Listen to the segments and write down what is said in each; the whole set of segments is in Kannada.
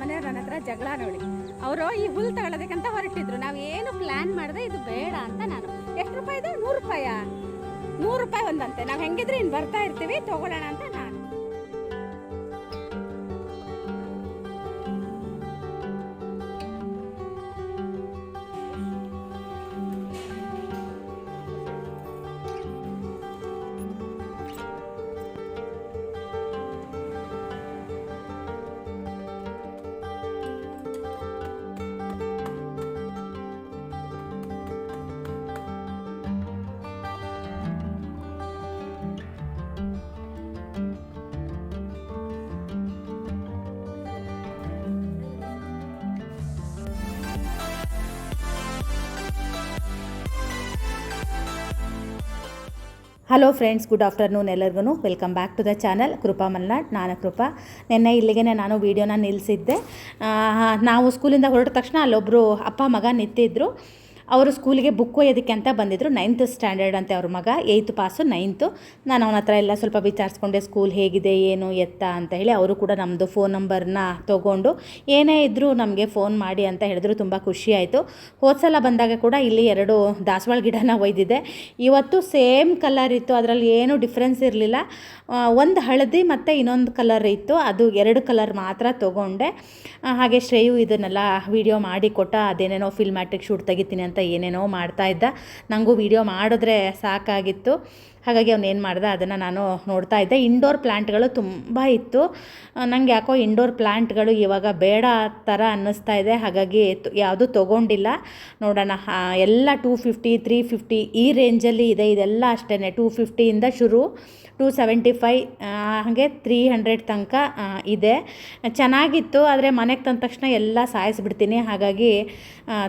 ನಮ್ಮನೆಯವ್ರ ನನ್ನ ಹತ್ರ ಜಗಳ ನೋಡಿ. ಅವರು ಈ ಹುಲ್ ತಗೊಳ್ಳೋದಕ್ಕಂತ ಹೊರಟಿದ್ರು. ನಾವು ಏನು ಪ್ಲಾನ್ ಮಾಡಿದೆ ಇದು ಬೇಡ ಅಂತ ನಾನು. ಎಷ್ಟು ರೂಪಾಯಿ ಇದೆ ನೂರು ರೂಪಾಯ? ನೂರು ರೂಪಾಯಿ ಒಂದಂತೆ. ನಾವು ಹೆಂಗಿದ್ರೆ ಇನ್ನು ಬರ್ತಾ ಇರ್ತೀವಿ ತಗೊಳ್ಳೋಣ ಅಂತ ಹಲೋ ಫ್ರೆಂಡ್ಸ್ ಗುಡ್ ಆಫ್ಟರ್ನೂನ್ ಎಲ್ಲರಿಗೂ welcome back to the channel Krupa Malnad, ನಾನು ಕೃಪಾ. ನಿನ್ನೆ ಇಲ್ಲಿಗೆ ನಾನು ವೀಡಿಯೋನ ನಿಲ್ಲಿಸಿದ್ದೆ ನಾವು ಸ್ಕೂಲಿಂದ ಹೊರಟ ತಕ್ಷಣ ಅಲ್ಲೊಬ್ಬರು ಅಪ್ಪ ಮಗ ನಿಂತಿದ್ರು. ಅವರು ಸ್ಕೂಲಿಗೆ ಬುಕ್ ಒಯ್ಯೋದಕ್ಕೆ ಅಂತ ಬಂದಿದ್ದರು ನೈನ್ತ್ ಸ್ಟ್ಯಾಂಡರ್ಡ್ ಅಂತೆ ಅವ್ರ ಮಗ. ಏಯ್ತ್ ಪಾಸು ನೈನ್ತು ನಾನು ಅವನ ಹತ್ರ ಎಲ್ಲ ಸ್ವಲ್ಪ ವಿಚಾರಿಸ್ಕೊಂಡೆ, ಸ್ಕೂಲ್ ಹೇಗಿದೆ, ಏನು, ಎತ್ತ? ಅಂತ ಹೇಳಿ ಅವರು ಕೂಡ ನಮ್ಮದು ಫೋನ್ ನಂಬರ್ನ ತೊಗೊಂಡು, ಏನೇ ಇದ್ದರೂ ನಮಗೆ ಫೋನ್ ಮಾಡಿ ಅಂತ ಹೇಳಿದ್ರು. ತುಂಬ ಖುಷಿ ಆಯಿತು. ಹೋದ ಸಲ ಬಂದಾಗ ಕೂಡ ಇಲ್ಲಿ ಎರಡು ದಾಸವಾಳ ಗಿಡನ ಒಯ್ದಿದೆ ಇವತ್ತು ಸೇಮ್ ಕಲರ್ ಇತ್ತು. ಅದರಲ್ಲಿ ಏನೂ ಡಿಫ್ರೆನ್ಸ್ ಇರಲಿಲ್ಲ. ಒಂದು ಹಳದಿ ಮತ್ತು ಇನ್ನೊಂದು ಕಲರ್ ಇತ್ತು. ಅದು ಎರಡು ಕಲರ್ ಮಾತ್ರ ತೊಗೊಂಡೆ. ಹಾಗೆ ಶ್ರೇಯು ಇದನ್ನೆಲ್ಲ ವಿಡಿಯೋ ಮಾಡಿ ಕೊಟ್ಟ, ಅದೇನೇನೋ ಫಿಲ್ಮ್ಯಾಟಿಕ್ ಶೂಟ್ ತೆಗಿತೀನಿ ಅಂತ ಏನೇನೋ ಮಾಡ್ತಾ ಇದ್ದ. ನನಗೂ ವಿಡಿಯೋ ಮಾಡಿದ್ರೆ ಸಾಕಾಗಿತ್ತು. ಹಾಗಾಗಿ ಅವ್ನು ಏನು ಮಾಡ್ದೆ ಅದನ್ನು ನಾನು ನೋಡ್ತಾ ಇದ್ದೆ. ಇಂಡೋರ್ ಪ್ಲ್ಯಾಂಟ್ಗಳು ತುಂಬ ಇತ್ತು. ನನಗೆ ಯಾಕೋ ಇಂಡೋರ್ ಪ್ಲ್ಯಾಂಟ್ಗಳು ಇವಾಗ ಬೇಡ ಥರ ಅನ್ನಿಸ್ತಾ ಇದೆ. ಹಾಗಾಗಿ ಯಾವುದು ತೊಗೊಂಡಿಲ್ಲ. ನೋಡೋಣ ಆ, ಎಲ್ಲ ಟೂ ಫಿಫ್ಟಿ ತ್ರೀ ಫಿಫ್ಟಿ ಈ ರೇಂಜಲ್ಲಿ ಇದೆ. ಇದೆಲ್ಲ ಅಷ್ಟೇ ಟೂ ಫಿಫ್ಟಿಯಿಂದ ಶುರು. ಟೂ ಸೆವೆಂಟಿ ಫೈ ಹಾಗೆ ತ್ರೀ ಹಂಡ್ರೆಡ್ ತನಕ ಇದೆ. ಚೆನ್ನಾಗಿತ್ತು ಆದರೆ ಮನೆಗೆ ತಂದ ತಕ್ಷಣ ಎಲ್ಲ ಸಾಯಿಸಿಬಿಡ್ತೀನಿ. ಹಾಗಾಗಿ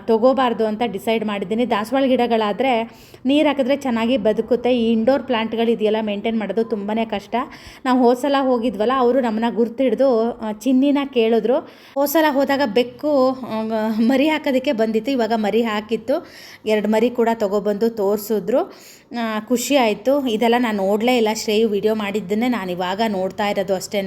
ತಗೋಬಾರ್ದು ಅಂತ ಡಿಸೈಡ್ ಮಾಡಿದ್ದೀನಿ. ದಾಸವಾಳ ಗಿಡಗಳಾದರೆ ನೀರು ಹಾಕಿದ್ರೆ ಚೆನ್ನಾಗಿ ಬದುಕುತ್ತೆ. ಈ ಇಂಡೋರ್ ಪ್ಲ್ಯಾಂಟ್ಗಳು ಇದೆಯಲ್ಲ, ಮೇಂಟೈನ್ ಮಾಡೋದು ತುಂಬಾ ಕಷ್ಟ. ನಾವು ಹೋಸಲ ಹೋಗಿದ್ವಲ್ಲ, ಅವರು ನಮ್ಮನ್ನ ಗುರ್ತು ಚಿನ್ನಿನ ಕೇಳಿದ್ರು. ಹೋಸಲ ಹೋದಾಗ ಬೆಕ್ಕು ಮರಿ ಹಾಕೋದಕ್ಕೆ ಬಂದಿತ್ತು, ಇವಾಗ ಮರಿ ಹಾಕಿತ್ತು. ಎರಡು ಮರಿ ಕೂಡ ತೊಗೊಬಂದು ತೋರಿಸಿದ್ರು. ಖುಷಿ ಆಯಿತು. ಇದೆಲ್ಲ ನಾನು ನೋಡಲೇ ಇಲ್ಲ, ಶ್ರೇಯು ವಿಡಿಯೋ ಮಾಡಿದ್ದನ್ನೇ ನಾನು ಇವಾಗ ನೋಡ್ತಾ ಇರೋದು ಅಷ್ಟೇ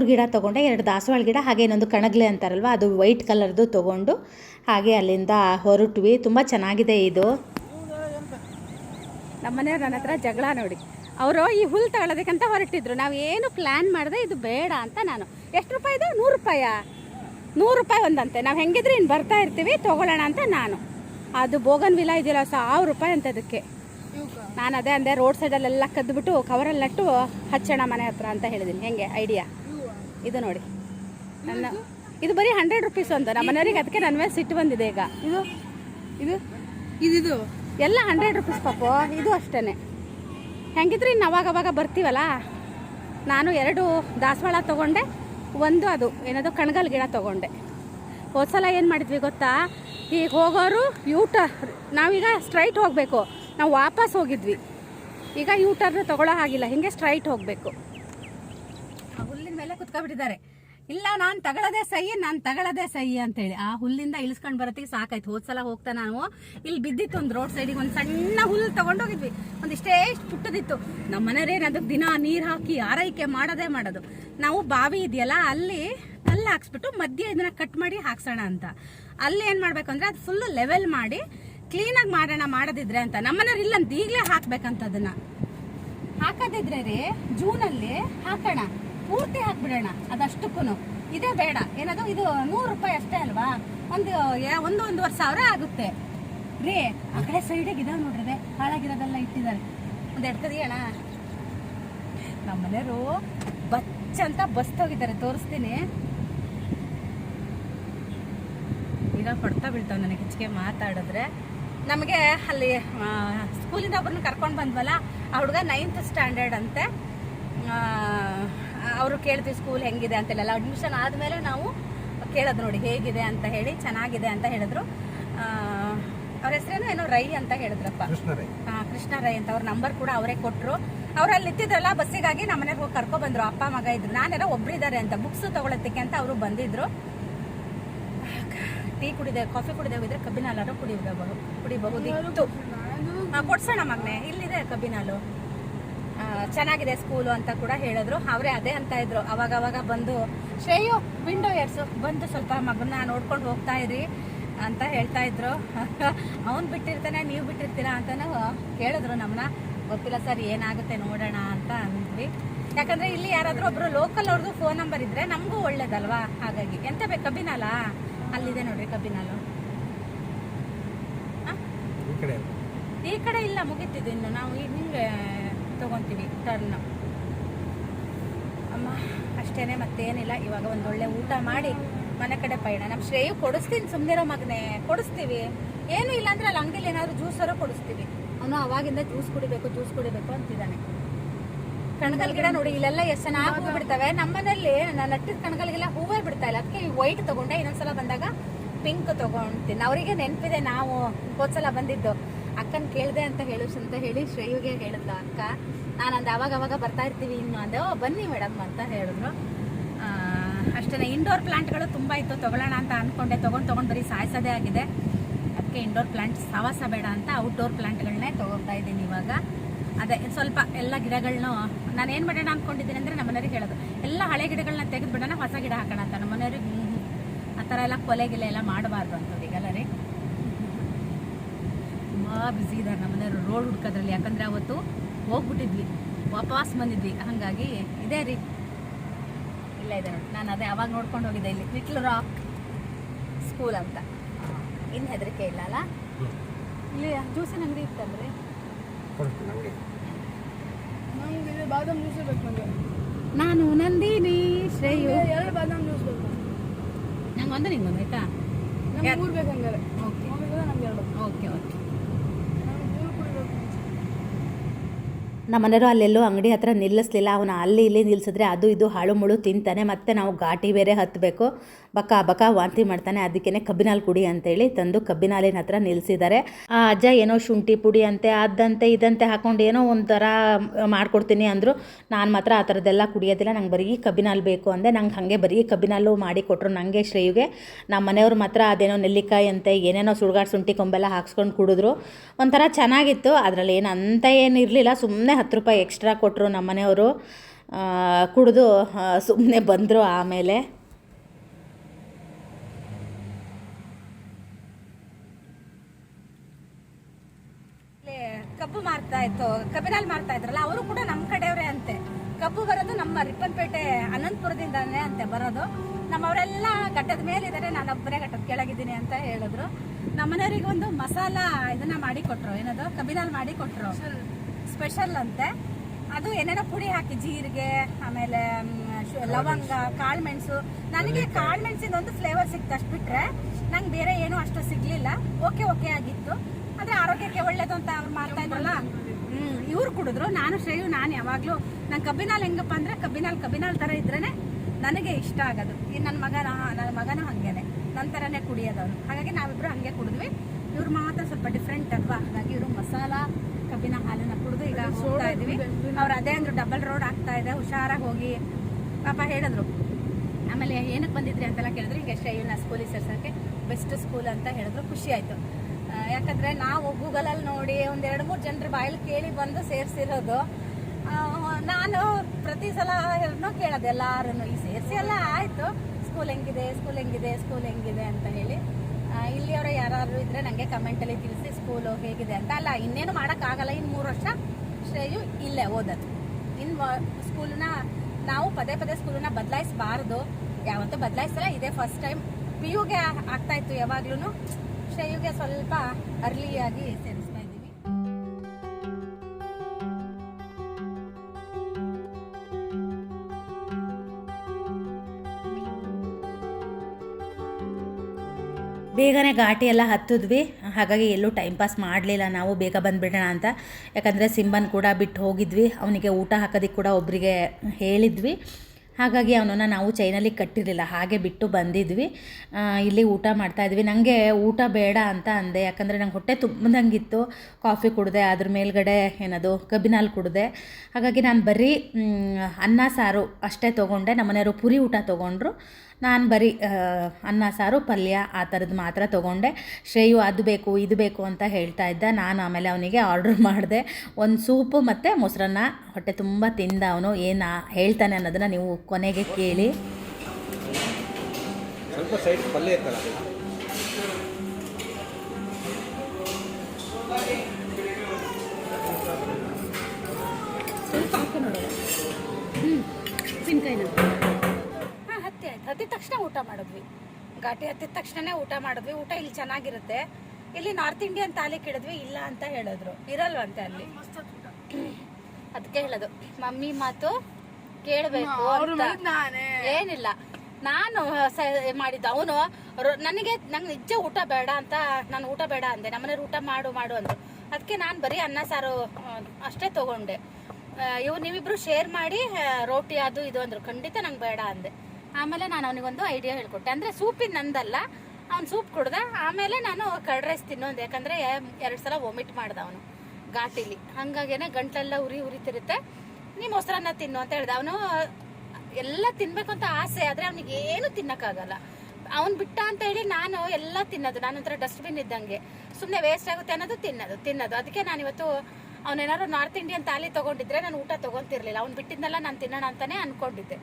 ಮೂರು ಗಿಡ ತೊಗೊಂಡೆ, ಎರಡು ದಾಸವಾಳ ಗಿಡ, ಹಾಗೆ ಇನ್ನೊಂದು ಕಣಗ್ಲೆ ಅಂತಾರಲ್ವ, ಅದು ವೈಟ್ ಕಲರ್ದು ತೊಗೊಂಡು, ಹಾಗೆ ಅಲ್ಲಿಂದ ಹೊರಟ್ವಿ. ತುಂಬ ಚೆನ್ನಾಗಿದೆ ಇದು. ನಮ್ಮನೆಯವ್ರ ನನ್ನ ಹತ್ರ ಜಗಳ ನೋಡಿ. ಅವರು ಈ ಹುಲ್ ತಗೊಳ್ಳೋದಕ್ಕಂತ ಹೊರಟಿದ್ರು. ನಾವು ಏನು ಪ್ಲ್ಯಾನ್ ಮಾಡಿದೆ ಇದು ಬೇಡ ಅಂತ ನಾನು. ಎಷ್ಟು ರೂಪಾಯಿ ಇದು? ನೂರು ರೂಪಾಯ. ನೂರು ರೂಪಾಯಿ ಒಂದಂತೆ. ನಾವು ಹೆಂಗಿದ್ರೆ ಇನ್ನು ಬರ್ತಾ ಇರ್ತೀವಿ, ತೊಗೊಳ್ಳೋಣ ಅಂತ ನಾನು. ಅದು ಬೋಗನ್ ವಿಲ ಇದೆಯಲ್ಲ, ಸಾವಿರ ರೂಪಾಯಿ ಅಂತ ಅದಕ್ಕೆ. ನಾನು ಅದೇ ಅಂದೆ, ರೋಡ್ ಸೈಡಲ್ಲೆಲ್ಲ ಕದ್ದುಬಿಟ್ಟು ಕವರಲ್ಲಿ ನಟ್ಟು ಹಚ್ಚೋಣ ಮನೆ ಹತ್ರ ಅಂತ ಹೇಳಿದ್ದೀನಿ ಹೆಂಗೆ? ಐಡಿಯಾ? ಇದು ನೋಡಿ. ನನ್ನ ಇದು ಬರೀ ಹಂಡ್ರೆಡ್ ರುಪೀಸ್ ಅಂತ ನಮ್ಮ ಮನೆಯವ್ರಿಗೆ ಅದಕ್ಕೆ ನನ್ನ ಮೇಲೆ ಸಿಟ್ಟು ಬಂದಿದೆ ಈಗ. ಇದು ಇದು ಇದಿದು? ಎಲ್ಲ ಹಂಡ್ರೆಡ್ ರುಪೀಸ್ ಪಾಪು. ಇದು ಅಷ್ಟೇ ಹೆಂಗಿದ್ರೆ ಇನ್ನು ಅವಾಗ ಅವಾಗ ಬರ್ತೀವಲ್ಲ? ನಾನು ಎರಡು ದಾಸವಾಳ ತೊಗೊಂಡೆ ಒಂದು ಅದು ಏನದು ಕಣಗಲ್ ಗಿಡ ತೊಗೊಂಡೆ. ಹೋದ ಸಲ ಏನು ಮಾಡಿದ್ವಿ ಗೊತ್ತಾ? ಈಗ ಹೋಗೋರು ಯೂಟ ನಾವೀಗ ಸ್ಟ್ರೈಟ್ ಹೋಗಬೇಕು. ನಾವು ವಾಪಸ್ ಹೋಗಿದ್ವಿ. ಈಗ ಯೂಟರ್ನ ತಗೊಳ್ಳೋ ಹಾಗಿಲ್ಲ. ಹಿಂಗೆ ಸ್ಟ್ರೈಟ್ ಹೋಗಬೇಕು. ಹುಲ್ಲಿನ ಮೇಲೆ ಕುತ್ಕೊಬಿಟ್ಟಿದ್ದಾರೆ. ಇಲ್ಲ, ನಾನು ತಗೊಳ್ಳೋದೇ ಸಹಿ, ನಾನು ತಗೊಳ್ಳೋದೇ ಸಹಿ ಅಂತೇಳಿ. ಆ ಹುಲ್ಲಿಂದ ಇಳಿಸ್ಕೊಂಡು ಬರತ್ತಿಗೆ ಸಾಕಾಯ್ತು. ಹೋದ್ ಸಲ ಹೋಗ್ತಾ ನಾವು ಇಲ್ಲಿ ಬಿದ್ದಿತ್ತು ಒಂದು ರೋಡ್ ಸೈಡಿಗೆ ಒಂದು ಸಣ್ಣ ಹುಲ್ಲು ತಗೊಂಡೋಗಿದ್ವಿ. ಒಂದಿಷ್ಟೇ ಪುಟ್ಟದಿತ್ತು. ನಮ್ಮ ಮನೆಯವ್ರೇನು ಅದಕ್ಕೆ ದಿನ ನೀರು ಹಾಕಿ ಆರೈಕೆ ಮಾಡೋದೇ ಮಾಡೋದು. ನಾವು ಬಾವಿ ಇದೆಯಲ್ಲ, ಅಲ್ಲಿ ಕಲ್ಲು ಹಾಕ್ಸ್ಬಿಟ್ಟು ಮಧ್ಯ ಇದನ್ನ ಕಟ್ ಮಾಡಿ ಹಾಕ್ಸೋಣ ಅಂತ. ಅಲ್ಲಿ ಏನು ಮಾಡಬೇಕು ಅಂದರೆ ಅದು ಫುಲ್ ಲೆವೆಲ್ ಮಾಡಿ ಕ್ಲೀನಾಗಿ ಮಾಡೋಣ ಮಾಡೋದಿದ್ರೆ ಅಂತ. ನಮ್ಮನೆಯವ್ರು ಇಲ್ಲಂತ ಈಗಲೇ ಹಾಕ್ಬೇಕಂತ ಅದನ್ನ ಹಾಕದಿದ್ರೆ ರೀ, ಜೂನಲ್ಲಿ ಹಾಕೋಣ. ಪೂರ್ತಿ ಹಾಕ್ಬಿಡೋಣ ಅದಷ್ಟಕ್ಕೂ ಇದೇ ಬೇಡ, ಏನದು, ಇದು ನೂರು ರೂಪಾಯಿ ಅಷ್ಟೇ ಅಲ್ವಾ? ಒಂದು ಒಂದು ಒಂದೂವರೆ ಸಾವಿರ ಆಗುತ್ತೆ. ರೀ, ಆ ಕಡೆ ಸೈಡಿಗೆ ಇದಾವೆ ನೋಡ್ರಿ ಹಾಳಾಗಿರೋದೆಲ್ಲ ಇಟ್ಟಿದ್ದಾರೆ. ಒಂದು ಎಡ್ತದಿ ಅಣ್ಣ. ನಮ್ಮ ಮನೆಯವರು ಬಚ್ಚ ಅಂತ ಬಸ್ ಹೋಗಿದ್ದಾರೆ ತೋರಿಸ್ತೀನಿ. ಈಗ ಕೊಡ್ತಾ ಬೀಳ್ತಾವೆ ನನಗೆ ಹೆಚ್ಚಿಗೆ ಮಾತಾಡಿದ್ರೆ. ನಮಗೆ ಅಲ್ಲಿ ಸ್ಕೂಲಿಂದ ಒಬ್ಬರನ್ನ ಕರ್ಕೊಂಡು ಬಂದ್ವಲ್ಲ, ಆ ಹುಡುಗ ನೈನ್ತ್ ಸ್ಟ್ಯಾಂಡರ್ಡ್ ಅಂತೆ. ಅವರು ಕೇಳ್ತೀವಿ ಸ್ಕೂಲ್ ಹೆಂಗಿದೆ ಅಂತೆಲ್ಲ. ಅಡ್ಮಿಷನ್ ಆದಮೇಲೆ ನಾವು ಕೇಳೋದು ನೋಡಿ ಹೇಗಿದೆ ಅಂತ ಹೇಳಿ ಚೆನ್ನಾಗಿದೆ ಅಂತ ಹೇಳಿದ್ರು. ಆ, ಅವ್ರ ಹೆಸರೇನು ಏನೋ ರೈ ಅಂತ ಹೇಳಿದ್ರಪ್ಪ. ಕೃಷ್ಣ ರೈ. ಅಂತ ಅವ್ರ ನಂಬರ್ ಕೂಡ ಅವರೇ ಕೊಟ್ಟರು ಅವ್ರು ಅಲ್ಲಿ ನಿಂತಿದ್ರಲ್ಲ ಬಸ್ಸಿಗಾಗಿ ನಮ್ಮ ಮನೆಗೆ ಹೋಗಿ ಕರ್ಕೊ ಬಂದ್ರು. ಅಪ್ಪ ಮಗ ಇದ್ರು. ನಾನೆಲ್ಲ ಒಬ್ರಿದ್ದಾರೆ ಅಂತ ಬುಕ್ಸ್ ತಗೊಳತ್ತಿಕ್ಕೆ ಅಂತ ಅವರು ಬಂದಿದ್ರು. ಟೀ ಕುಡಿದೆ ಕಾಫಿ ಕುಡಿದೆ ಹೋಗಿದ್ರೆ ಕಬ್ಬಿನ ಹಾಲಾದ್ರೂ ಕುಡಿಬಹುದು ಕುಡಿಬಹುದಿತ್ತು ಆ, ಕೊಡ್ಸೋಣ ಮಗನೆ. ಇಲ್ಲಿದೆ ಕಬ್ಬಿನ ಹಾಲು. ಚೆನ್ನಾಗಿದೆ ಸ್ಕೂಲು ಅಂತ ಕೂಡ ಹೇಳಿದ್ರು. ಅವರೇ ಅದೇ ಅಂತ ಇದ್ರು. ಅವಾಗ ಅವಾಗ ಬಂದು ಶ್ರೇಯು ವಿಂಡೋ ಏರ್ಸು ಬಂದು ಸ್ವಲ್ಪ ಮಗನ ನೋಡ್ಕೊಂಡು ಹೋಗ್ತಾ ಇರಿ ಅಂತ ಹೇಳ್ತಾ ಇದ್ರು. ಅವ್ನು ಬಿಟ್ಟಿರ್ತಾನೆ ನೀವು ಬಿಟ್ಟಿರ್ತೀರಾ ಅಂತಾನೂ ಕೇಳಿದ್ರು ನಮ್ಮನ್ನ ಗೊತ್ತಿಲ್ಲ ಸರ್ ಏನಾಗುತ್ತೆ ನೋಡೋಣ ಅಂತ ಅಂದ್ವಿ. ಯಾಕಂದ್ರೆ ಇಲ್ಲಿ ಯಾರಾದ್ರೂ ಒಬ್ರು ಲೋಕಲ್ ಅವ್ರದ್ದು ಫೋನ್ ನಂಬರ್ ಇದ್ರೆ ನಮಗೂ ಒಳ್ಳೇದಲ್ವಾ? ಹಾಗಾಗಿ. ಎಂತ ಬೇಕು? ಕಬ್ಬಿನಾಲ ಅಲ್ಲಿದೆ ನೋಡ್ರಿ ಕಬ್ಬಿನಾಲು? ಈ ಕಡೆ ಇಲ್ಲ ಮುಗೀತಿದ್ದು ಇನ್ನು. ನಾವು ಹಿಂಗೆ ತಗೊಂತೀವಿ ಟರ್ನ್ ಅಮ್ಮ ಅಷ್ಟೇನೆ ಮತ್ತೇನಿಲ್ಲ ಇವಾಗ ಒಂದೊಳ್ಳೆ ಊಟ ಮಾಡಿ ಮನೆ ಕಡೆ ಪಯಣ ನಮ್ಮ ಶ್ರೇಯು ಕೊಡಿಸ್ತೀನಿ ಸುಮ್ಮನಿರೋ ಮಗನೇ ಕೊಡಿಸ್ತೀವಿ. ಏನು ಇಲ್ಲ ಅಂದ್ರೆ ಅಲ್ಲಿ ಅಂಗಡಿಲಿ ಏನಾದ್ರು ಜ್ಯೂಸರು ಕೊಡಿಸ್ತೀವಿ. ಅವನು ಅವಾಗಿಂದ ಜ್ಯೂಸ್ ಕುಡಿಬೇಕು ಜ್ಯೂಸ್ ಕುಡಿಬೇಕು ಅಂತಿದ್ದಾನೆ. ಕಣಗಲ್ ಗಿಡ ನೋಡಿ ಇಲ್ಲೆಲ್ಲ ಎಷ್ಟು ಚೆನ್ನಾಗಿ ಹೂವು ಬಿಡ್ತವೆ. ನಮ್ಮನೇಲಿ ನಾನು ನಟ್ಟಿದ ಕಣಗಲ್ಗೆಲ್ಲ ಹೂವೇ ಬಿಡ್ತಾ ಇಲ್ಲ. ಅದಕ್ಕೆ ವೈಟ್ ತಗೊಂಡೆ. ಇನ್ನೊಂದ್ಸಲ ಬಂದಾಗ ಪಿಂಕ್ ತಗೊಂತೀನಿ ಅವರಿಗೆ ನೆನಪಿದೆ ನಾವು ಹೋದ್ಸಲ ಬಂದಿದ್ದು. ಅಕ್ಕನ ಕೇಳಿದೆ ಅಂತ ಹೇಳು ಅಂತ ಹೇಳಿ ಶ್ರೇಯುಗೆ ಹೇಳಿದ್ಲು ಅಕ್ಕ. ನಾನು ಅಂದೆ ಅವಾಗ ಅವಾಗ ಬರ್ತಾ ಇರ್ತೀವಿ ಇನ್ನು ಅಂದೆ ಬನ್ನಿ ಮೇಡಮ್ ಅಂತ ಹೇಳಿದ್ರು. ಅಷ್ಟೇ ಇಂಡೋರ್ ಪ್ಲಾಂಟ್ಗಳು ತುಂಬ ಇತ್ತು, ತಗೊಳ್ಳೋಣ ಅಂತ ಅನ್ಕೊಂಡೆ. ತೊಗೊಂಡು ತೊಗೊಂಡು ಬರೀ ಸಾಯಿಸೋದೇ ಆಗಿದೆ. ಅದಕ್ಕೆ ಇಂಡೋರ್ ಪ್ಲಾಂಟ್ ಸವಾಸ ಬೇಡ ಅಂತ ಔಟ್ಡೋರ್ ಪ್ಲಾಂಟ್ಗಳನ್ನೇ ತೊಗೊಳ್ತಾ ಇದ್ದೀನಿ ಇವಾಗ. ಅದೇ, ಸ್ವಲ್ಪ ಎಲ್ಲ ಗಿಡಗಳನ್ನೂ ನಾನು ಏನು ಮಾಡೋಣ ಅಂದ್ಕೊಂಡಿದ್ದೀನಿ ಅಂದರೆ ನಮ್ಮನೆಯವ್ರಿಗೆ ಹೇಳೋದು, ಎಲ್ಲ ಹಳೆ ಗಿಡಗಳನ್ನ ತೆಗೆದು ಬಿಡೋಣ ಹೊಸ ಗಿಡ ಹಾಕೋಣ ಅಂತ. ನಮ್ಮ ಮನೆಯವ್ರಿಗೆ. ಆ ಥರ ಎಲ್ಲ ಕೊಲೆ ಗಿಲೆ ಎಲ್ಲ ಮಾಡಬಾರ್ದು ಅಂತದ್ದು ಈಗಲ್ಲ ರೀ. ತುಂಬ ಬ್ಯುಸಿ ಇದ್ದಾರೆ ನಮ್ಮ ಮನೆಯವರು ರೋಡ್ ಹುಡ್ಕೋದ್ರಲ್ಲಿ. ಯಾಕಂದರೆ ಅವತ್ತು ಹೋಗ್ಬಿಟ್ಟಿದ್ವಿ. ವಾಪಸ್ ಬಂದಿದ್ವಿ. ಹಾಗಾಗಿ ಇದೇ ರೀ. ಇಲ್ಲ ಇದೆ ನೋಡಿ. ನಾನು ಅದೇ ಅವಾಗ ನೋಡ್ಕೊಂಡು ಹೋಗಿದ್ದೆ ಇಲ್ಲಿ. ಲಿಟ್ಲ್ ರಾಕ್ ಸ್ಕೂಲ್ ಅಂತ. ಇನ್ನು ಹೆದರಿಕೆ ಇಲ್ಲ ಅಲ್ಲ? ಇಲ್ಲಿ ಜ್ಯೂಸಿನ ಅಂಗಡಿ ಇತ್ತಂದ್ರೆ ಬಾದಾಮ್ ಜ್ಯೂಸ್ ಬೇಕು ನನಗೆ ನಾನು ನಂದಿನಿ ಶ್ರೇಯು. ಎರಡು ಬಾದಾಮ್ ಜ್ಯೂಸ್ ಬೇಕು. ನಂಗೆ ಒಂದು ನಿಂಗೊಂದು ಆಯ್ತಾ? ಮೂರು ಬೇಕು ಹಂಗಾರೆ ಓಕೆ ನಮ್ಗೆ ಎರಡು. ಓಕೆ ಓಕೆ ನಂಗೆ ಮೂರು ಕುಡಿಬೇಕು ನಮ್ಮ ಮನೆಯವರು ಅಲ್ಲೆಲ್ಲೋ ಅಂಗಡಿ ಹತ್ರ ನಿಲ್ಲಿಸ್ಲಿಲ್ಲ. ಅವನು ಅಲ್ಲಿ ಇಲ್ಲಿ ನಿಲ್ಲಿಸಿದ್ರೆ ಅದು ಇದು ಹಾಳು ಮುಳು ತಿಂತಾನೆ. ಮತ್ತು ನಾವು ಘಾಟಿ ಬೇರೆ ಹತ್ತಬೇಕು ಬಕ ಬಕ ವಾಂತಿ ಮಾಡ್ತಾನೆ. ಅದಕ್ಕೇ ಕಬ್ಬಿನಾಲ್ ಕುಡಿ ಅಂತೇಳಿ ತಂದು ಕಬ್ಬಿನಾಲಿನ ಹತ್ರ ನಿಲ್ಲಿಸಿದ್ದಾರೆ ಆ ಅಜ್ಜ ಏನೋ ಶುಂಠಿ ಪುಡಿ ಅಂತೆ, ಅದಂತೆ, ಇದಂತೆ ಹಾಕ್ಕೊಂಡು ಏನೋ ಒಂಥರ ಮಾಡ್ಕೊಡ್ತೀನಿ ಅಂದರು. ನಾನು ಮಾತ್ರ ಆ ಥರದ್ದೆಲ್ಲ ಕುಡಿಯೋದಿಲ್ಲ. ನಂಗೆ ಬರೀ ಕಬ್ಬಿನಾಲ್ ಬೇಕು ಅಂದೆ. ನಂಗೆ ಹಾಗೆ ಬರೀ ಕಬ್ಬಿನಾಲು ಮಾಡಿ ಕೊಟ್ಟರು ನನಗೆ ಶ್ರೇಯುಗೆ. ನಮ್ಮ ಮನೆಯವ್ರು ಮಾತ್ರ ಅದೇನೋ ನೆಲ್ಲಿಕಾಯಿ ಅಂತೆ, ಏನೇನೋ ಸುಡುಗಾಡು ಶುಂಠಿ ಕೊಂಬೆಲ್ಲ ಹಾಕ್ಸ್ಕೊಂಡು ಕುಡಿದ್ರು. ಒಂಥರ ಚೆನ್ನಾಗಿತ್ತು. ಅದರಲ್ಲಿ ಏನಂತ ಅಂತ ಏನು ಇರಲಿಲ್ಲ. ಸುಮ್ಮನೆ ಹತ್ತು ರೂಪಾಯಿ ಎಕ್ಸ್ಟ್ರಾ ಕೊಟ್ಟರು ನಮ್ಮನೆಯವರು ಕುಡಿದು ಸುಮ್ಮನೆ ಬಂದರು ಆಮೇಲೆ. ಕಬ್ಬು ಮಾರ್ತಾ ಇತ್ತು, ಕಬ್ಬಿನಲ್ಲಿ ಮಾರ್ತಾ ಇದ್ರಲ್ಲ, ಅವರು ಕೂಡ ನಮ್ಮ ಕಡೆಯವರೇ ಅಂತೆ. ಕಬ್ಬು ಬರೋದು ನಮ್ಮ ರಿಪ್ಪನ್ಪೇಟೆ ಅನಂತಪುರದಿಂದಾನೇ ಅಂತೆ ಬರೋದು. ನಮ್ಮವರೆಲ್ಲ ಘಟ್ಟದ ಮೇಲಿದ್ದಾರೆ, ನಾನು ಒಬ್ಬರೇ ಘಟ್ಟದ ಕೆಳಗಿದ್ದೀನಿ ಅಂತ ಹೇಳಿದ್ರು. ನಮ್ಮನೆಯವರಿಗೆ ಒಂದು ಮಸಾಲ ಇದನ್ನ ಮಾಡಿ ಕೊಟ್ರು, ಏನದು? ಕಬ್ಬಿನಲ್ಲಿ ಮಾಡಿ ಕೊಟ್ರು. ಸ್ಪೆಷಲ್ ಅಂತೆ. ಅದು ಏನೇನೋ ಪುಡಿ ಹಾಕಿ ಜೀರಿಗೆ ಆಮೇಲೆ ಲವಂಗ ಕಾಳುಮೆಣಸು ನನಗೆ ಕಾಳುಮೆಣಸಿನ ಒಂದು ಫ್ಲೇವರ್ ಸಿಕ್ತು ಅಷ್ಟು ಬಿಟ್ರೆ ನಂಗೆ ಬೇರೆ ಏನು ಅಷ್ಟು ಸಿಗ್ಲಿಲ್ಲ. ಓಕೆ ಓಕೆ ಆಗಿತ್ತು. ಆದ್ರೆ ಆರೋಗ್ಯಕ್ಕೆ ಒಳ್ಳೇದು ಅಂತ ಅವ್ರು ಮಾಡ್ತಾ ಇದ್ರಲ್ಲ? ಹ್ಮ್ ಇವ್ರು ಕುಡಿದ್ರು. ನಾನು ಶ್ರೇಯು ನಾನು ಯಾವಾಗ್ಲೂ ನಂಗೆ ಕಬ್ಬಿನಾಲ್ ಹೆಂಗಪ್ಪ ಅಂದ್ರೆ ಕಬ್ಬಿನಾಲ್ ಕಬ್ಬಿನಾಲ್ ತರ ಇದ್ರೇನೆ ನನಗೆ ಇಷ್ಟ ಆಗೋದು. ಈ ನನ್ನ ಮಗನ ನನ್ನ ಮಗನೂ ಹಂಗೇನೆ. ನನ್ನ ಥರನೇ ಕುಡಿಯೋದವ್ರು ಹಾಗಾಗಿ ನಾವಿಬ್ರು ಹಂಗೆ ಕುಡಿದ್ವಿ. ಇವ್ರ ಮಾತ್ರ ಸ್ವಲ್ಪ ಡಿಫ್ರೆಂಟ್ ಅಲ್ವಾ? ಹಾಗಾಗಿ ಇವರು ಮಸಾಲ ಕಬ್ಬಿನ ಹಾಲನ್ನು ಕುಡಿದು ಈಗ ಹೋಗ್ತಾ ಇದ್ದೀವಿ. ಅವ್ರು ಅದೇ ಅಂದ್ರು ಡಬಲ್ ರೋಡ್ ಆಗ್ತಾ ಇದೆ ಹುಷಾರಾಗಿ ಹೋಗಿ. ಪಾಪ ಹೇಳಿದ್ರು. ಆಮೇಲೆ ಏನಕ್ಕೆ ಬಂದಿದ್ರಿ ಅಂತೆಲ್ಲ ಕೇಳಿದ್ರು. ಈಗ ಶ್ರೇಯನ್ನ ಸ್ಕೂಲಿಗೆ ಸೇರ್ಸೋಕ್ಕೆ ಬೆಸ್ಟ್ ಸ್ಕೂಲ್ ಅಂತ ಹೇಳಿದ್ರು. ಖುಷಿ ಆಯಿತು. ಯಾಕಂದರೆ ನಾವು ಗೂಗಲಲ್ಲಿ ನೋಡಿ ಒಂದು ಎರಡು ಮೂರು ಜನರ ಬಾಯಲ್ಲಿ ಕೇಳಿ ಬಂದು ಸೇರಿಸಿರೋದು ನಾನು ಪ್ರತಿ ಸಲ ಕೇಳೋದು ಎಲ್ಲರೂ ಈ ಸೇರಿಸಿ ಎಲ್ಲ ಆಯಿತು. ಸ್ಕೂಲ್ ಹೆಂಗಿದೆ ಸ್ಕೂಲ್ ಹೆಂಗಿದೆ ಸ್ಕೂಲ್ ಹೆಂಗಿದೆ ಅಂತ ಹೇಳಿ. ಇಲ್ಲಿಯವರ ಯಾರಾದರೂ ಇದ್ದರೆ ನನಗೆ ಕಮೆಂಟಲ್ಲಿ ತಿಳಿಸಿ ಸ್ಕೂಲು ಹೇಗಿದೆ ಅಂತ. ಅಲ್ಲ, ಇನ್ನೇನು ಮಾಡೋಕ್ಕಾಗಲ್ಲ ಇನ್ನು ಮೂರು ವರ್ಷ ಶ್ರೇಯು ಇಲ್ಲೇ ಓದೋದು. ಇನ್ನು ಸ್ಕೂಲನ್ನ ನಾವು ಪದೇ ಪದೇ ಸ್ಕೂಲನ್ನ ಬದಲಾಯಿಸಬಾರ್ದು. ಯಾವತ್ತೂ ಬದಲಾಯಿಸಲ್ಲ. ಇದೇ ಫಸ್ಟ್ ಟೈಮ್ ಪಿ ಯುಗೆ ಆಗ್ತಾಯಿತ್ತು ಯಾವಾಗ್ಲೂ ಶ್ರೇಯುಗೆ ಸ್ವಲ್ಪ ಅರ್ಲಿಯಾಗಿ ಸೇರಿಸ್ತಾ ಬೇಗನೆ ಘಾಟಿ ಎಲ್ಲ ಹತ್ತಿದ್ವಿ. ಹಾಗಾಗಿ ಎಲ್ಲೂ ಟೈಮ್ ಪಾಸ್ ಮಾಡಲಿಲ್ಲ ನಾವು, ಬೇಗ ಬಂದುಬಿಡೋಣ ಅಂತ. ಯಾಕಂದರೆ ಸಿಂಬನ್ ಕೂಡ ಬಿಟ್ಟು ಹೋಗಿದ್ವಿ. ಅವನಿಗೆ ಊಟ ಹಾಕೋದಕ್ಕೆ ಕೂಡ ಒಬ್ಬರಿಗೆ ಹೇಳಿದ್ವಿ. ಹಾಗಾಗಿ ಅವನನ್ನು ನಾವು ಚೈನಲ್ಲಿ ಕಟ್ಟಿರಲಿಲ್ಲ, ಹಾಗೆ ಬಿಟ್ಟು ಬಂದಿದ್ವಿ. ಇಲ್ಲಿ ಊಟ ಮಾಡ್ತಾ ಇದ್ವಿ. ನನಗೆ ಊಟ ಬೇಡ ಅಂತ ಅಂದೆ. ಯಾಕಂದರೆ ನಂಗೆ ಹೊಟ್ಟೆ ತುಂಬಿದಂಗಿತ್ತು. ಕಾಫಿ ಕುಡಿದೆ, ಅದ್ರ ಮೇಲ್ಗಡೆ ಏನದು ಕಬ್ಬಿನ ಹಾಲು ಕುಡಿದೆ. ಹಾಗಾಗಿ ನಾನು ಬರೀ ಅನ್ನ, ಸಾರು ಅಷ್ಟೇ ತೊಗೊಂಡೆ. ನಮ್ಮನೆಯವರು ಪುರಿ ಊಟ ತೊಗೊಂಡ್ರು. ನಾನು ಬರೀ ಅನ್ನ ಸಾರು ಪಲ್ಯ ಆ ಥರದ್ದು ಮಾತ್ರ ತೊಗೊಂಡೆ. ಶ್ರೇಯು ಅದು ಬೇಕು ಇದು ಬೇಕು ಅಂತ ಹೇಳ್ತಾ ಇದ್ದ. ನಾನು ಆಮೇಲೆ ಅವನಿಗೆ ಆರ್ಡ್ರ್ ಮಾಡಿದೆ. ಒಂದು ಸೂಪು ಮತ್ತು ಮೊಸರನ್ನ. ಹೊಟ್ಟೆ ತುಂಬ ತಿಂದ ಅವನು. ಏನು ಹೇಳ್ತಾನೆ ಅನ್ನೋದನ್ನು ನೀವು ಕೊನೆಗೆ ಕೇಳಿ. ಹ್ಞೂ ಹತ್ತಿದ ತಕ್ಷಣ ಊಟ ಮಾಡಿದ್ವಿ. ಘಾಟಿ ಹತ್ತಿದ ತಕ್ಷಣನೇ ಊಟ ಮಾಡಿದ್ವಿ. ಊಟ ಇಲ್ಲಿ ಚೆನ್ನಾಗಿರುತ್ತೆ. ಇಲ್ಲಿ ನಾರ್ತ್ ಇಂಡಿಯನ್ ತಾಲಿ ಕೇಳಿದ್ವಿ ಇಲ್ಲ ಅಂತ ಹೇಳಿದ್ರು. ಇರಲ್ವಂತೆ ಅಲ್ಲಿ. ಅದಕ್ಕೆ ಹೇಳೋದು ಮಮ್ಮಿ ಮಾತು ಕೇಳಬೇಕು ಏನಿಲ್ಲ. ನಾನು ಮಾಡಿದ್ದು ಅವನು ನನಗೆ ನಂಗೆ ನಿಜ ಊಟ ಬೇಡ ಅಂತ ನಾನು ಊಟ ಬೇಡ ಅಂದೆ. ನಮ್ಮನೇಲಿ ಊಟ ಮಾಡು ಮಾಡು ಅಂದ್ರು. ಅದಕ್ಕೆ ನಾನು ಬರೀ ಅನ್ನ ಸಾರು ಅಷ್ಟೇ ತಗೊಂಡೆ. ಇವ್ ನೀವಿಬ್ರು ಶೇರ್ ಮಾಡಿ ರೋಟಿ ಅದು ಇದು ಅಂದ್ರು. ಖಂಡಿತ ನಂಗೆ ಬೇಡ ಅಂದೆ. ಆಮೇಲೆ ನಾನು ಅವನಿಗೊಂದು ಐಡಿಯಾ ಹೇಳ್ಕೊಟ್ಟೆ. ಅಂದರೆ ಸೂಪಿನ ನಂದಲ್ಲ, ಅವ್ನು ಸೂಪ್ ಕುಡ್ದ, ಆಮೇಲೆ ನಾನು ಕರ್ಡ್ ರೈಸ್ ತಿನ್ನೋದು. ಯಾಕಂದರೆ ಎರಡು ಸಲ ವಾಮಿಟ್ ಮಾಡ್ದ ಅವನು ಘಾಟಿಲಿ. ಹಂಗಾಗೇನೆ ಗಂಟ್ಲೆಲ್ಲ ಉರಿ ಉರಿತಿರುತ್ತೆ. ನೀ ಮೊಸರನ್ನ ತಿನ್ನು ಅಂತ ಹೇಳ್ದೆ. ಅವನು, ಎಲ್ಲ ತಿನ್ಬೇಕು ಅಂತ ಆಸೆ, ಆದ್ರೆ ಅವನಿಗೆ ಏನು ತಿನ್ನಕಾಗಲ್ಲ ಅವ್ನ್ ಬಿಟ್ಟ ಅಂತ ಹೇಳಿ ನಾನು ಎಲ್ಲ ತಿನ್ನೋದು. ನಾನು ಒಂಥರ ಡಸ್ಟ್ಬಿನ್ ಇದ್ದಂಗೆ. ಸುಮ್ಮನೆ ವೇಸ್ಟ್ ಆಗುತ್ತೆ ಅನ್ನೋದು ತಿನ್ನೋದು ತಿನ್ನೋದು. ಅದಕ್ಕೆ ನಾನು ಇವತ್ತು ಅವನೇನಾದ್ರು ನಾರ್ತ್ ಇಂಡಿಯನ್ ತಾಲಿ ತಗೊಂಡಿದ್ರೆ ನಾನು ಊಟ ತಗೊಂತಿರ್ಲಿಲ್ಲ. ಅವ್ನು ಬಿಟ್ಟಿದ್ನೆಲ್ಲ, ನಾನು ತಿನ್ನೋಣ ಅಂತಾನೆ ಅನ್ಕೊಂಡಿದ್ದೆ.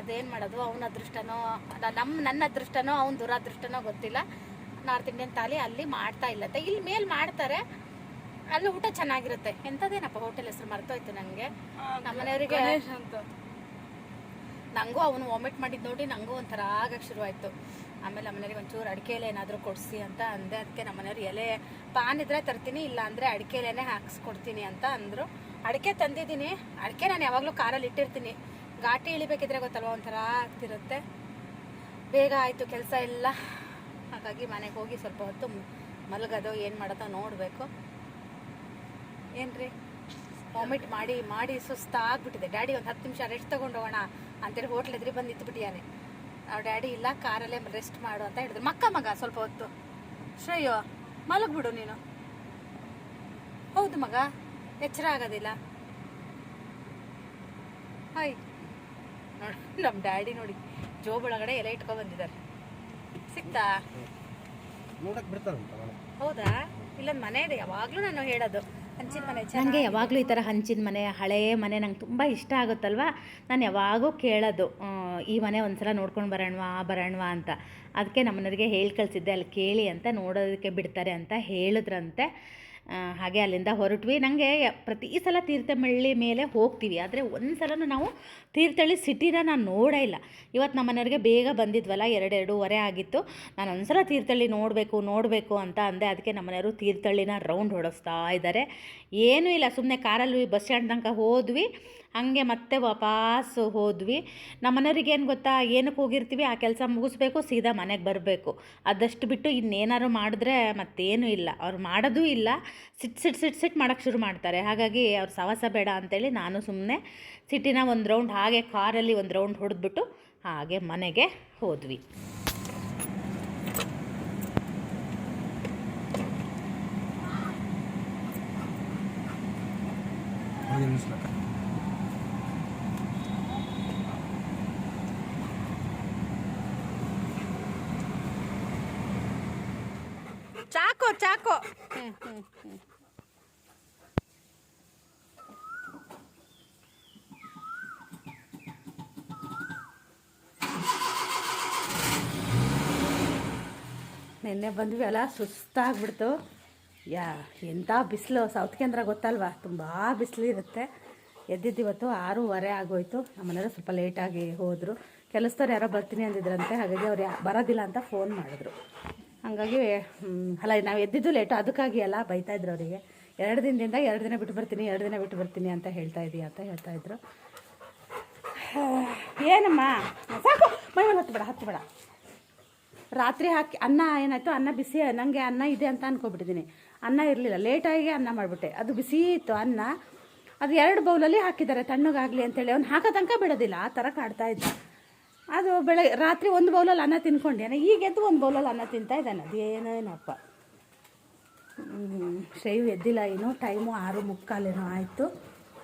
ಅದೇನ್ ಮಾಡೋದು? ಅವನ ಅದೃಷ್ಟನೋ ನಮ್ಮ ನಮ್ ನನ್ನ ಅದೃಷ್ಟನೋ ಅವ್ನ ದುರಾದೃಷ್ಟನೋ ಗೊತ್ತಿಲ್ಲ. ನಾರ್ತ್ ಇಂಡಿಯನ್ ತಾಲಿ ಅಲ್ಲಿ ಮಾಡ್ತಾ ಇಲ್ಲತ್ತೆ ಇಲ್ಲಿ ಮೇಲ್ ಮಾಡ್ತಾರೆ ಅಲ್ಲಿ ಊಟ ಚೆನ್ನಾಗಿರುತ್ತೆ. ಎಂಥದ್ದೇನಪ್ಪ ಹೋಟೆಲ್ ಹೆಸರು ಮರ್ತೋಯ್ತು ನನಗೆ ನಮ್ಮನೆಯವರಿಗೆ ಗಣೇಶ್ ಅಂತ. ನಂಗೂ ಅವನು ವಾಮಿಟ್ ಮಾಡಿದ್ ನೋಡಿ ನಂಗೂ ಒಂಥರ ಆಗಕ್ಕೆ ಶುರುವಾಯಿತು. ಆಮೇಲೆ ನಮ್ಮನೆಯವ್ರಿಗೆ ಒಂಚೂರು ಅಡಿಕೆಲೆ ಏನಾದರೂ ಕೊಡಿಸಿ ಅಂತ ಅಂದೆ. ಅದಕ್ಕೆ ನಮ್ಮನೆಯವ್ರು ಎಲೆ ಪಾನ್ ಇದ್ರೆ ತರ್ತೀನಿ ಇಲ್ಲ ಅಂದರೆ ಅಡಿಕೆ ಎಲೆನೇ ಹಾಕ್ಸ್ಕೊಡ್ತೀನಿ ಅಂತ ಅಂದರು. ಅಡಿಕೆ ತಂದಿದ್ದೀನಿ. ಅಡಿಕೆ ನಾನು ಯಾವಾಗಲೂ ಕಾರಲ್ಲಿ ಇಟ್ಟಿರ್ತೀನಿ. ಘಾಟಿ ಇಳಿಬೇಕಿದ್ರೆ ಗೊತ್ತಲ್ವ ಒಂಥರ ಆಗ್ತಿರುತ್ತೆ. ಬೇಗ ಆಯಿತು ಕೆಲಸ ಎಲ್ಲ. ಹಾಗಾಗಿ ಮನೆಗೆ ಹೋಗಿ ಸ್ವಲ್ಪ ಹೊತ್ತು ಮಲಗೋದು, ಏನು ಮಾಡೋದೋ ನೋಡಬೇಕು. ಏನ್ರಿ? ವಾಮಿಟ್ ಮಾಡಿ ಮಾಡಿ ಸುಸ್ತಾಗ್ಬಿಟ್ಟಿದೆ. ಡ್ಯಾಡಿ ಒಂದು ಹತ್ತು ನಿಮಿಷ ರೆಸ್ಟ್ ತೊಗೊಂಡು ಹೋಗೋಣ ಅಂತೇಳಿ ಹೋಟ್ಲ್ ಎದ್ರಿ ಬಂದು ನಿಂತ್ಬಿಟ್ಟಿಯಾನೆ ಅವ್ರ ಡ್ಯಾಡಿ, ಇಲ್ಲ, ಕಾರಲ್ಲೇ ರೆಸ್ಟ್ ಮಾಡು ಅಂತ ಹೇಳಿದ್ರು. ಮಕ್ಕ ಮಗ ಸ್ವಲ್ಪ ಹೊತ್ತು. ಶ್ರೇಯೋ, ಮಲಗ್ಬಿಡು ನೀನು. ಹೌದು ಮಗ, ಎಚ್ಚರ ಆಗೋದಿಲ್ಲ. ಹಾಯ್ ನೋಡಿ ನಮ್ಮ ಡ್ಯಾಡಿ ನೋಡಿ ಜೋಬ್ ಒಳಗಡೆ ಎಲೆ ಇಟ್ಕೊ ಬಂದಿದ್ದಾರೆ. ಸಿಕ್ತಾ. ಹೌದಾ? ಇಲ್ಲೊಂದು ಮನೆ ಇದೆ ಯಾವಾಗಲೂ ನಾನು ಹೇಳೋದು. ಹಂಚಿನ ಮನೆ ನನಗೆ. ಯಾವಾಗಲೂ ಈ ಥರ ಹಂಚಿನ ಮನೆ ಹಳೆಯ ಮನೆ ನಂಗೆ ತುಂಬ ಇಷ್ಟ ಆಗುತ್ತಲ್ವ? ನಾನು ಯಾವಾಗೂ ಕೇಳೋದು ಈ ಮನೆ ಒಂದ್ಸಲ ನೋಡ್ಕೊಂಡು ಬರೋಣವಾ ಬರೋಣವಾ ಅಂತ. ಅದಕ್ಕೆ ನಮ್ಮನೆಯವರಿಗೆ ಹೇಳಿ ಕಳಿಸಿದ್ದೆ ಅಲ್ಲಿ ಕೇಳಿ ಅಂತ ನೋಡೋದಕ್ಕೆ ಬಿಡ್ತಾರೆ ಅಂತ ಹೇಳಿದ್ರಂತೆ. ಹಾಗೆ ಅಲ್ಲಿಂದ ಹೊರಟ್ವಿ. ನನಗೆ ಪ್ರತಿ ಸಲ ತೀರ್ಥಹಳ್ಳಿ ಮೇಲೆ ಹೋಗ್ತೀವಿ. ಆದರೆ ಒಂದು ಸಲನೂ ನಾವು ತೀರ್ಥಹಳ್ಳಿ ಸಿಟಿನ ನಾನು ನೋಡೇ ಇಲ್ಲ. ಇವತ್ತು ನಮ್ಮ ಮನೆಯವ್ರಿಗೆ ಬೇಗ ಬಂದಿದ್ವಲ್ಲ ಎರಡೆರಡೂವರೆ ಆಗಿತ್ತು. ನಾನು ಒಂದು ಸಲ ತೀರ್ಥಹಳ್ಳಿ ನೋಡಬೇಕು ನೋಡಬೇಕು ಅಂತ ಅಂದೆ. ಅದಕ್ಕೆ ನಮ್ಮ ಮನೆಯವರು ತೀರ್ಥಹಳ್ಳಿನ ರೌಂಡ್ ಹೊಡಿಸ್ತಾ ಇದ್ದಾರೆ ಏನೂ ಇಲ್ಲ ಸುಮ್ಮನೆ ಕಾರಲ್ಲಿ ಬಸ್ ಸ್ಟ್ಯಾಂಡ್ ತನಕ ಹೋದ್ವಿ. ಹಾಗೆ ಮತ್ತೆ ವಾಪಸ್ಸು ಹೋದ್ವಿ. ನಮ್ಮ ಮನೆಯವ್ರಿಗೆ ಏನು ಗೊತ್ತಾ, ಏನಕ್ಕೆ ಹೋಗಿರ್ತೀವಿ, ಆ ಕೆಲಸ ಮುಗಿಸ್ಬೇಕು, ಸೀದಾ ಮನೆಗೆ ಬರಬೇಕು. ಅದಷ್ಟು ಬಿಟ್ಟು ಇನ್ನೇನಾದ್ರು ಮಾಡಿದ್ರೆ ಮತ್ತೇನು ಇಲ್ಲ. ಅವ್ರು ಮಾಡೋದೂ ಇಲ್ಲ. ಸಿಟ್ ಸಿಟ್ ಸಿಟ್ ಸಿಟ್ ಮಾಡೋಕ್ಕೆ ಶುರು ಮಾಡ್ತಾರೆ. ಹಾಗಾಗಿ ಅವ್ರು ಸವಾಸ ಬೇಡ ಅಂತೇಳಿ ನಾನು ಸುಮ್ಮನೆ ಸಿಟಿನ ಒಂದು ರೌಂಡ್, ಹಾಗೆ ಕಾರಲ್ಲಿ ಒಂದು ರೌಂಡ್ ಹೊಡೆದ್ಬಿಟ್ಟು ಹಾಗೆ ಮನೆಗೆ ಹೋದ್ವಿ. ಚಾಕು ನೆನ್ನೆ. ನಿನ್ನೆ ಬಂದ್ವಿ ಅಲ್ಲ, ಸುಸ್ತಾಗ್ಬಿಡ್ತು. ಯಾ ಎಂಥ ಬಿಸಿಲು ಸೌತ್ ಕೇಂದ್ರ ಗೊತ್ತಲ್ವಾ? ತುಂಬ ಬಿಸಿಲು ಇರುತ್ತೆ. ಎದ್ದಿದ್ದಿವತ್ತು ಆರೂವರೆ ಆಗೋಯ್ತು. ನಮ್ಮನೆಯವರು ಸ್ವಲ್ಪ ಲೇಟಾಗಿ ಹೋದರು. ಕೆಲಸದವ್ರು ಯಾರೋ ಬರ್ತೀನಿ ಅಂದಿದ್ರಂತೆ, ಹಾಗಾಗಿ ಅವ್ರು ಬರೋದಿಲ್ಲ ಅಂತ ಫೋನ್ ಮಾಡಿದ್ರು. ಹಾಗಾಗಿ ಅಲ್ಲ, ನಾವು ಎದ್ದಿದ್ದು ಲೇಟು ಅದಕ್ಕಾಗಿ ಅಲ್ಲ ಬೈತಾ ಇದ್ರು ಅವರಿಗೆ. ಎರಡು ದಿನದಿಂದ ಎರಡು ದಿನ ಬಿಟ್ಟು ಬರ್ತೀನಿ, ಎರಡು ದಿನ ಬಿಟ್ಟು ಬರ್ತೀನಿ ಅಂತ ಹೇಳ್ತಾ ಇದೀಯ ಅಂತ ಹೇಳ್ತಾ ಇದ್ರು. ಏನಮ್ಮ? ಸಾಕು, ಮೈ ಮೇಲೆ ಹತ್ತು ಬೇಡ ಹತ್ತು ಬೇಡ ರಾತ್ರಿ ಹಾಕಿ, ಅನ್ನ ಏನಾಯಿತು? ಅನ್ನ ಬಿಸಿ ನನಗೆ ಅನ್ನ ಇದೆ ಅಂತ ಅನ್ಕೊಬಿಟ್ಟಿದ್ದೀನಿ. ಅನ್ನ ಇರಲಿಲ್ಲ ಲೇಟಾಗಿ ಅನ್ನ ಮಾಡಿಬಿಟ್ಟೆ. ಅದು ಬಿಸಿ ಇತ್ತು, ಅನ್ನ. ಅದು ಎರಡು ಬೌಲಲ್ಲಿ ಹಾಕಿದ್ದಾರೆ, ತಣ್ಣಗಾಗಲಿ ಅಂತೇಳಿ ಅವ್ನು ಹಾಕೋ ತನಕ ಬಿಡೋದಿಲ್ಲ, ಆ ಥರ ಕಾಡ್ತಾ ಇದ್ದ. ಅದು ಬೆಳಗ್ಗೆ ರಾತ್ರಿ ಒಂದು ಬೌಲಲ್ಲಿ ಅನ್ನ ತಿನ್ಕೊಂಡೇನೆ ಈಗ ಎದ್ದು ಒಂದು ಬೌಲಲ್ಲಿ ಅನ್ನ ತಿಂತಾ ಇದ್ದಾನೆ. ಅದೇನೇನಪ್ಪ ಶೈವ್ ಎದ್ದಿಲ್ಲ ಏನು ಟೈಮು ಆರು ಮುಕ್ಕಾಲೇನೋ ಆಯಿತು.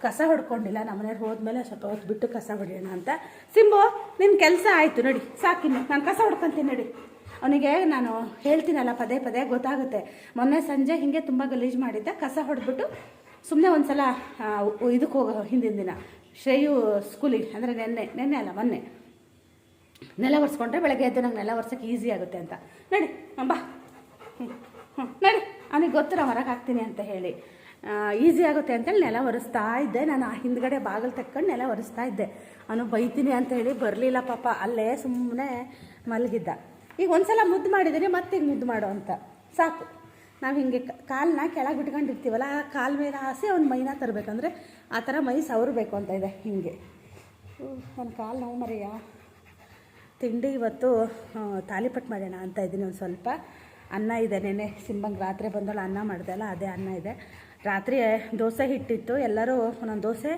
ಕಸ ಹೊಡ್ಕೊಂಡಿಲ್ಲ ನಮ್ಮನೆಯವ್ರು ಹೋದ್ಮೇಲೆ ಸ್ವಲ್ಪ ಹೊತ್ತು ಬಿಟ್ಟು ಕಸ ಹೊಡೆಯೋಣ ಅಂತ. ಸಿಂಬು ನಿನ್ನ ಕೆಲಸ ಆಯಿತು, ನೋಡಿ. ಸಾಕಿನ್ನು. ನಾನು ಕಸ ಹೊಡ್ಕೊತೀನಿ, ನೋಡಿ. ಅವನಿಗೆ ನಾನು ಹೇಳ್ತೀನಲ್ಲ, ಪದೇ ಪದೇ ಗೊತ್ತಾಗುತ್ತೆ. ಮೊನ್ನೆ ಸಂಜೆ ಹೀಗೆ ತುಂಬ ಗಲೀಜು ಮಾಡಿದ್ದೆ, ಕಸ ಹೊಡೆದ್ಬಿಟ್ಟು ಸುಮ್ಮನೆ ಒಂದು ಸಲ ಇದಕ್ಕೆ ಹೋಗೋ ಹಿಂದಿನ ದಿನ. ಶ್ರೇಯು ಸ್ಕೂಲಿಗೆ ಅಂದರೆ ನೆನ್ನೆ ನೆನ್ನೆ ಅಲ್ಲ, ಮೊನ್ನೆ. ನೆಲ ಒರೆಸ್ಕೊಂಡ್ರೆ ಬೆಳಗ್ಗೆ ಎದ್ದು ನಂಗೆ ನೆಲ ಒರ್ಸೋಕ್ಕೆ ಈಸಿ ಆಗುತ್ತೆ ಅಂತ. ನಡಿ ಬಾ. ನಡಿ. ಅವನಿಗೆ ಗೊತ್ತು ನಾ ಹೊರಗೆ ಹಾಕ್ತೀನಿ ಅಂತ ಹೇಳಿ. ಈಸಿ ಆಗುತ್ತೆ ಅಂತೇಳಿ ನೆಲ ಒರೆಸ್ತಾ ಇದ್ದೆ. ನಾನು ಆ ಹಿಂದ್ಗಡೆ ಬಾಗಿಲು ತಕ್ಕೊಂಡು ನೆಲ ಒರೆಸ್ತಾ ಇದ್ದೆ. ಅವನು ಬೈತೀನಿ ಅಂತ ಹೇಳಿ ಬರಲಿಲ್ಲ ಪಾಪ. ಅಲ್ಲೇ ಸುಮ್ಮನೆ ಮಲಗಿದ್ದ. ಈಗ ಒಂದ್ಸಲ ಮುದ್ದು ಮಾಡಿದ್ದೀನಿ ಮತ್ತೆ ಈಗ ಮುದ್ದು ಮಾಡು ಅಂತ. ಸಾಕು. ನಾವು ಹಿಂಗೆ ಕಾಲನ್ನ ಕೆಳಗೆ ಬಿಟ್ಕೊಂಡಿರ್ತೀವಲ್ಲ ಆ ಕಾಲ ಮೇಲೆ ಹಾಸಿ ಅವ್ನ ಮೈನ ತರಬೇಕಂದ್ರೆ ಆ ಥರ ಮೈ ಸವರಬೇಕು ಅಂತ ಇದೆ ಹಿಂಗೆ. ನನ್ನ ಕಾಲು ನೋವು ಮರೆಯಾ? ತಿಂಡಿ ಇವತ್ತು ತಾಲಿಪಟ್ಟು ಮಾಡೋಣ ಅಂತ ಇದ್ದೀನಿ ಒಂದು ಸ್ವಲ್ಪ. ಅನ್ನ ಇದೆ ನೆನೆ, ಸಿಂಬಂಗೆ ರಾತ್ರಿ ಬಂದಲ್ಲ ಅನ್ನ ಮಾಡ್ದಲ್ಲ ಅದೇ ಅನ್ನ ಇದೆ. ರಾತ್ರಿ ದೋಸೆ ಹಿಟ್ಟಿತ್ತು. ಎಲ್ಲರೂ ಒಂದೊಂದು ದೋಸೆ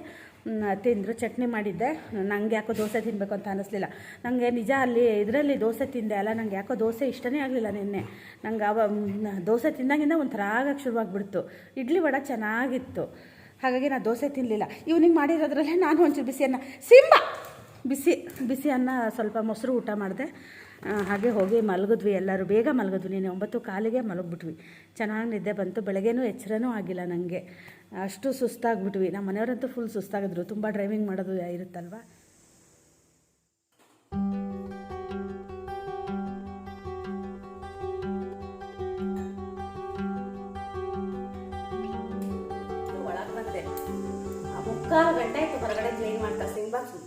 ತಿಂದರು, ಚಟ್ನಿ ಮಾಡಿದ್ದೆ. ನಂಗೆ ಯಾಕೋ ದೋಸೆ ತಿನ್ನಬೇಕು ಅಂತ ಅನ್ನಿಸ್ಲಿಲ್ಲ ನನಗೆ ನಿಜ ಅಲ್ಲಿ, ಇದರಲ್ಲಿ ದೋಸೆ ತಿಂದೆ ಅಲ್ಲ, ನಂಗೆ ಯಾಕೋ ದೋಸೆ ಇಷ್ಟನೇ ಆಗಲಿಲ್ಲ ನಿನ್ನೆ. ನಂಗೆ ಅವ ದೋಸೆ ತಿಂದಾಗಿಂದ ಒಂಥರ ಆಗಕ್ಕೆ ಶುರುವಾಗಿಬಿಡ್ತು. ಇಡ್ಲಿ ವಡ ಚೆನ್ನಾಗಿತ್ತು. ಹಾಗಾಗಿ ನಾನು ದೋಸೆ ತಿನ್ನಲಿಲ್ಲ ಇವ್ನಿಗೆ ಮಾಡಿರೋದ್ರಲ್ಲೇ ನಾನು ಒಂಚೂರು ಬಿಸಿಯನ್ನು. ಸಿಂಬ! ಬಿಸಿ ಬಿಸಿ ಅನ್ನ ಸ್ವಲ್ಪ ಮೊಸರು ಊಟ ಮಾಡಿದೆ. ಹಾಗೆ ಹೋಗಿ ಮಲಗಿದ್ವಿ ಎಲ್ಲರೂ. ಬೇಗ ಮಲಗಿದ್ವಿ. ನೀನು ಒಂಬತ್ತು ಕಾಲಿಗೆ ಮಲಗಿಬಿಟ್ವಿ. ಚೆನ್ನಾಗಿ ನಿದ್ದೆ ಬಂತು. ಬೆಳಗ್ಗೆನೂ ಎಚ್ಚರನೂ ಆಗಿಲ್ಲ ನನಗೆ ಅಷ್ಟು ಸುಸ್ತಾಗ್ಬಿಟ್ವಿ. ನಮ್ಮ ಮನೆಯವರಂತೂ ಫುಲ್ ಸುಸ್ತಾಗಿದ್ರು. ತುಂಬ ಡ್ರೈವಿಂಗ್ ಮಾಡೋದು ಇರುತ್ತಲ್ವ?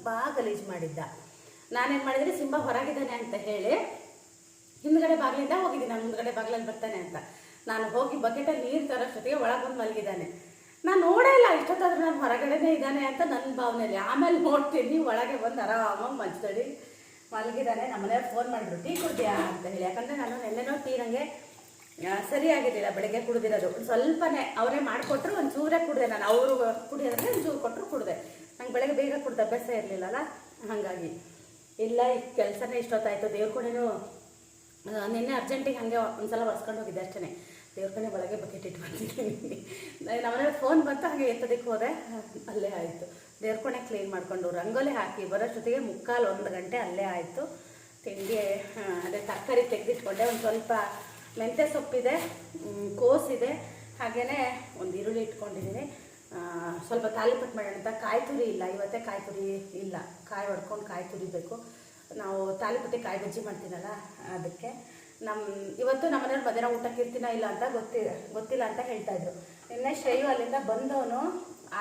ತುಂಬ ಗಲೀಜು ಮಾಡಿದ್ದ. ನಾನೇನು ಮಾಡಿದರೆ ಸಿಂಬ ಹೊರಗಿದ್ದಾನೆ ಅಂತ ಹೇಳಿ ಹಿಂದ್ಗಡೆ ಬಾಗಿಲಿಂದ ಹೋಗಿದ್ದೀನಿ. ನಾನು ಮುಂದ್ಗಡೆ ಬಾಗಿಲಲ್ಲಿ ಬರ್ತಾನೆ ಅಂತ. ನಾನು ಹೋಗಿ ಬಕೆಟಲ್ಲಿ ನೀರು ತರೋಷ್ಟೊತ್ತಿಗೆ ಒಳಗೆ ಬಂದು ಮಲಗಿದ್ದಾನೆ. ನಾನು ನೋಡೇ ಇಲ್ಲ ಇಷ್ಟೊತ್ತಾದ್ರೂ ನಾನು ಹೊರಗಡೆನೇ ಇದ್ದಾನೆ ಅಂತ ನನ್ನ ಭಾವನೆಯಲ್ಲಿ. ಆಮೇಲೆ ನೋಡ್ತೀನಿ ಒಳಗೆ ಬಂದು ಆರಾಮಾಗಿ ಮಂಚದಲ್ಲಿ ಮಲಗಿದ್ದಾನೆ ನಮ್ಮನೆಯವ್ರು ಫೋನ್ ಮಾಡಿದ್ರು ಟೀ ಕುಡ್ದ್ಯಾ? ಅಂತ ಹೇಳಿ. ಯಾಕಂದರೆ ನಾನು ನೆನ್ನೆನೋ ಟೀ ನನಗೆ ಆ, ಸರಿಯಾಗಿರಲಿಲ್ಲ ಬೆಳಗ್ಗೆ ಕುಡಿದಿರೋದು. ಸ್ವಲ್ಪನೇ ಅವರೇ ಮಾಡಿಕೊಟ್ರು ಒಂದು ಚೂರೇ ಕುಡಿದೆ ನಾನು. ಅವರು ಕುಡಿಯೋದ್ರೆ ಒಂದು ಚೂರು ಕೊಟ್ಟರು ಕುಡಿದೆ. ನಂಗೆ ಬೆಳಗ್ಗೆ ಬೇಗ ಕುಡ್ದು ಅಭ್ಯಾಸ ಇರಲಿಲ್ಲಲ್ಲ? ಹಾಗಾಗಿ. ಇಲ್ಲ, ಈ ಕೆಲಸನೇ ಇಷ್ಟೊತ್ತಾಯಿತು. ದೇವ್ರ ಕೊನೆನೂ ನಿನ್ನೆ ಅರ್ಜೆಂಟಿಗೆ ಹಾಗೆ ಒಂದ್ಸಲ ಬರ್ಸ್ಕೊಂಡು ಹೋಗಿದ್ದೆ ಅಷ್ಟೇ ದೇವ್ರ ಕಡೆ ಒಳಗೆ ಬಕೆಟ್ ಇಟ್ಟು ಬಂದಿದ್ದೀನಿ. ನಮ್ಮನೇಲಿ ಫೋನ್ ಬಂತು, ಹಾಗೆ ಎತ್ತೋದಕ್ಕೆ ಹೋದೆ. ಅಲ್ಲೇ ಆಯಿತು. ದೇವ್ರ ಕೊನೆ ಕ್ಲೀನ್ ಮಾಡಿಕೊಂಡು ರಂಗೋಲಿ ಹಾಕಿ ಬರೋಷ್ಟೊತ್ತಿಗೆ ಮುಕ್ಕಾಲು ಒಂದು ಗಂಟೆ ಅಲ್ಲೇ ಆಯಿತು. ತಿಂಡಿ ಅದೇ ತರಕಾರಿ ತೆಗೆದಿಟ್ಕೊಂಡೆ. ಒಂದು ಸ್ವಲ್ಪ ಮೆಂತ್ಯ ಸೊಪ್ಪಿದೆ ಕೋಸಿದೆ. ಹಾಗೆಯೇ ಒಂದು ಈರುಳ್ಳಿ ಇಟ್ಕೊಂಡಿದ್ದೀನಿ. ಸ್ವಲ್ಪ ತಾಲಿಪಟ್ಟು ಮಾಡೋಣ ಅಂತ ಕಾಯಿ ತುರಿ ಇಲ್ಲ. ಇವತ್ತೇ ಕಾಯಿ ತುರಿ ಇಲ್ಲ. ಕಾಯಿ ಹೊಡ್ಕೊಂಡು ಕಾಯಿ ತುರಿಬೇಕು ನಾವು ತಾಲಿಪಟ್ಟಿ ಕಾಯಿ ಬಜ್ಜಿ ಮಾಡ್ತೀನಲ್ಲ ಅದಕ್ಕೆ. ನಮ್ಮ ಇವತ್ತು ನಮ್ಮ ಮನೆಯವ್ರು ಮಧ್ಯಾಹ್ನ ಊಟಕ್ಕೆ ಇರ್ತೀನ ಇಲ್ಲ ಅಂತ ಗೊತ್ತಿ, ಗೊತ್ತಿಲ್ಲ ಅಂತ ಹೇಳ್ತಾ ಇದ್ರು. ನಿನ್ನೆ ಶ್ರೇಯು ಅಲ್ಲಿಂದ ಬಂದವನು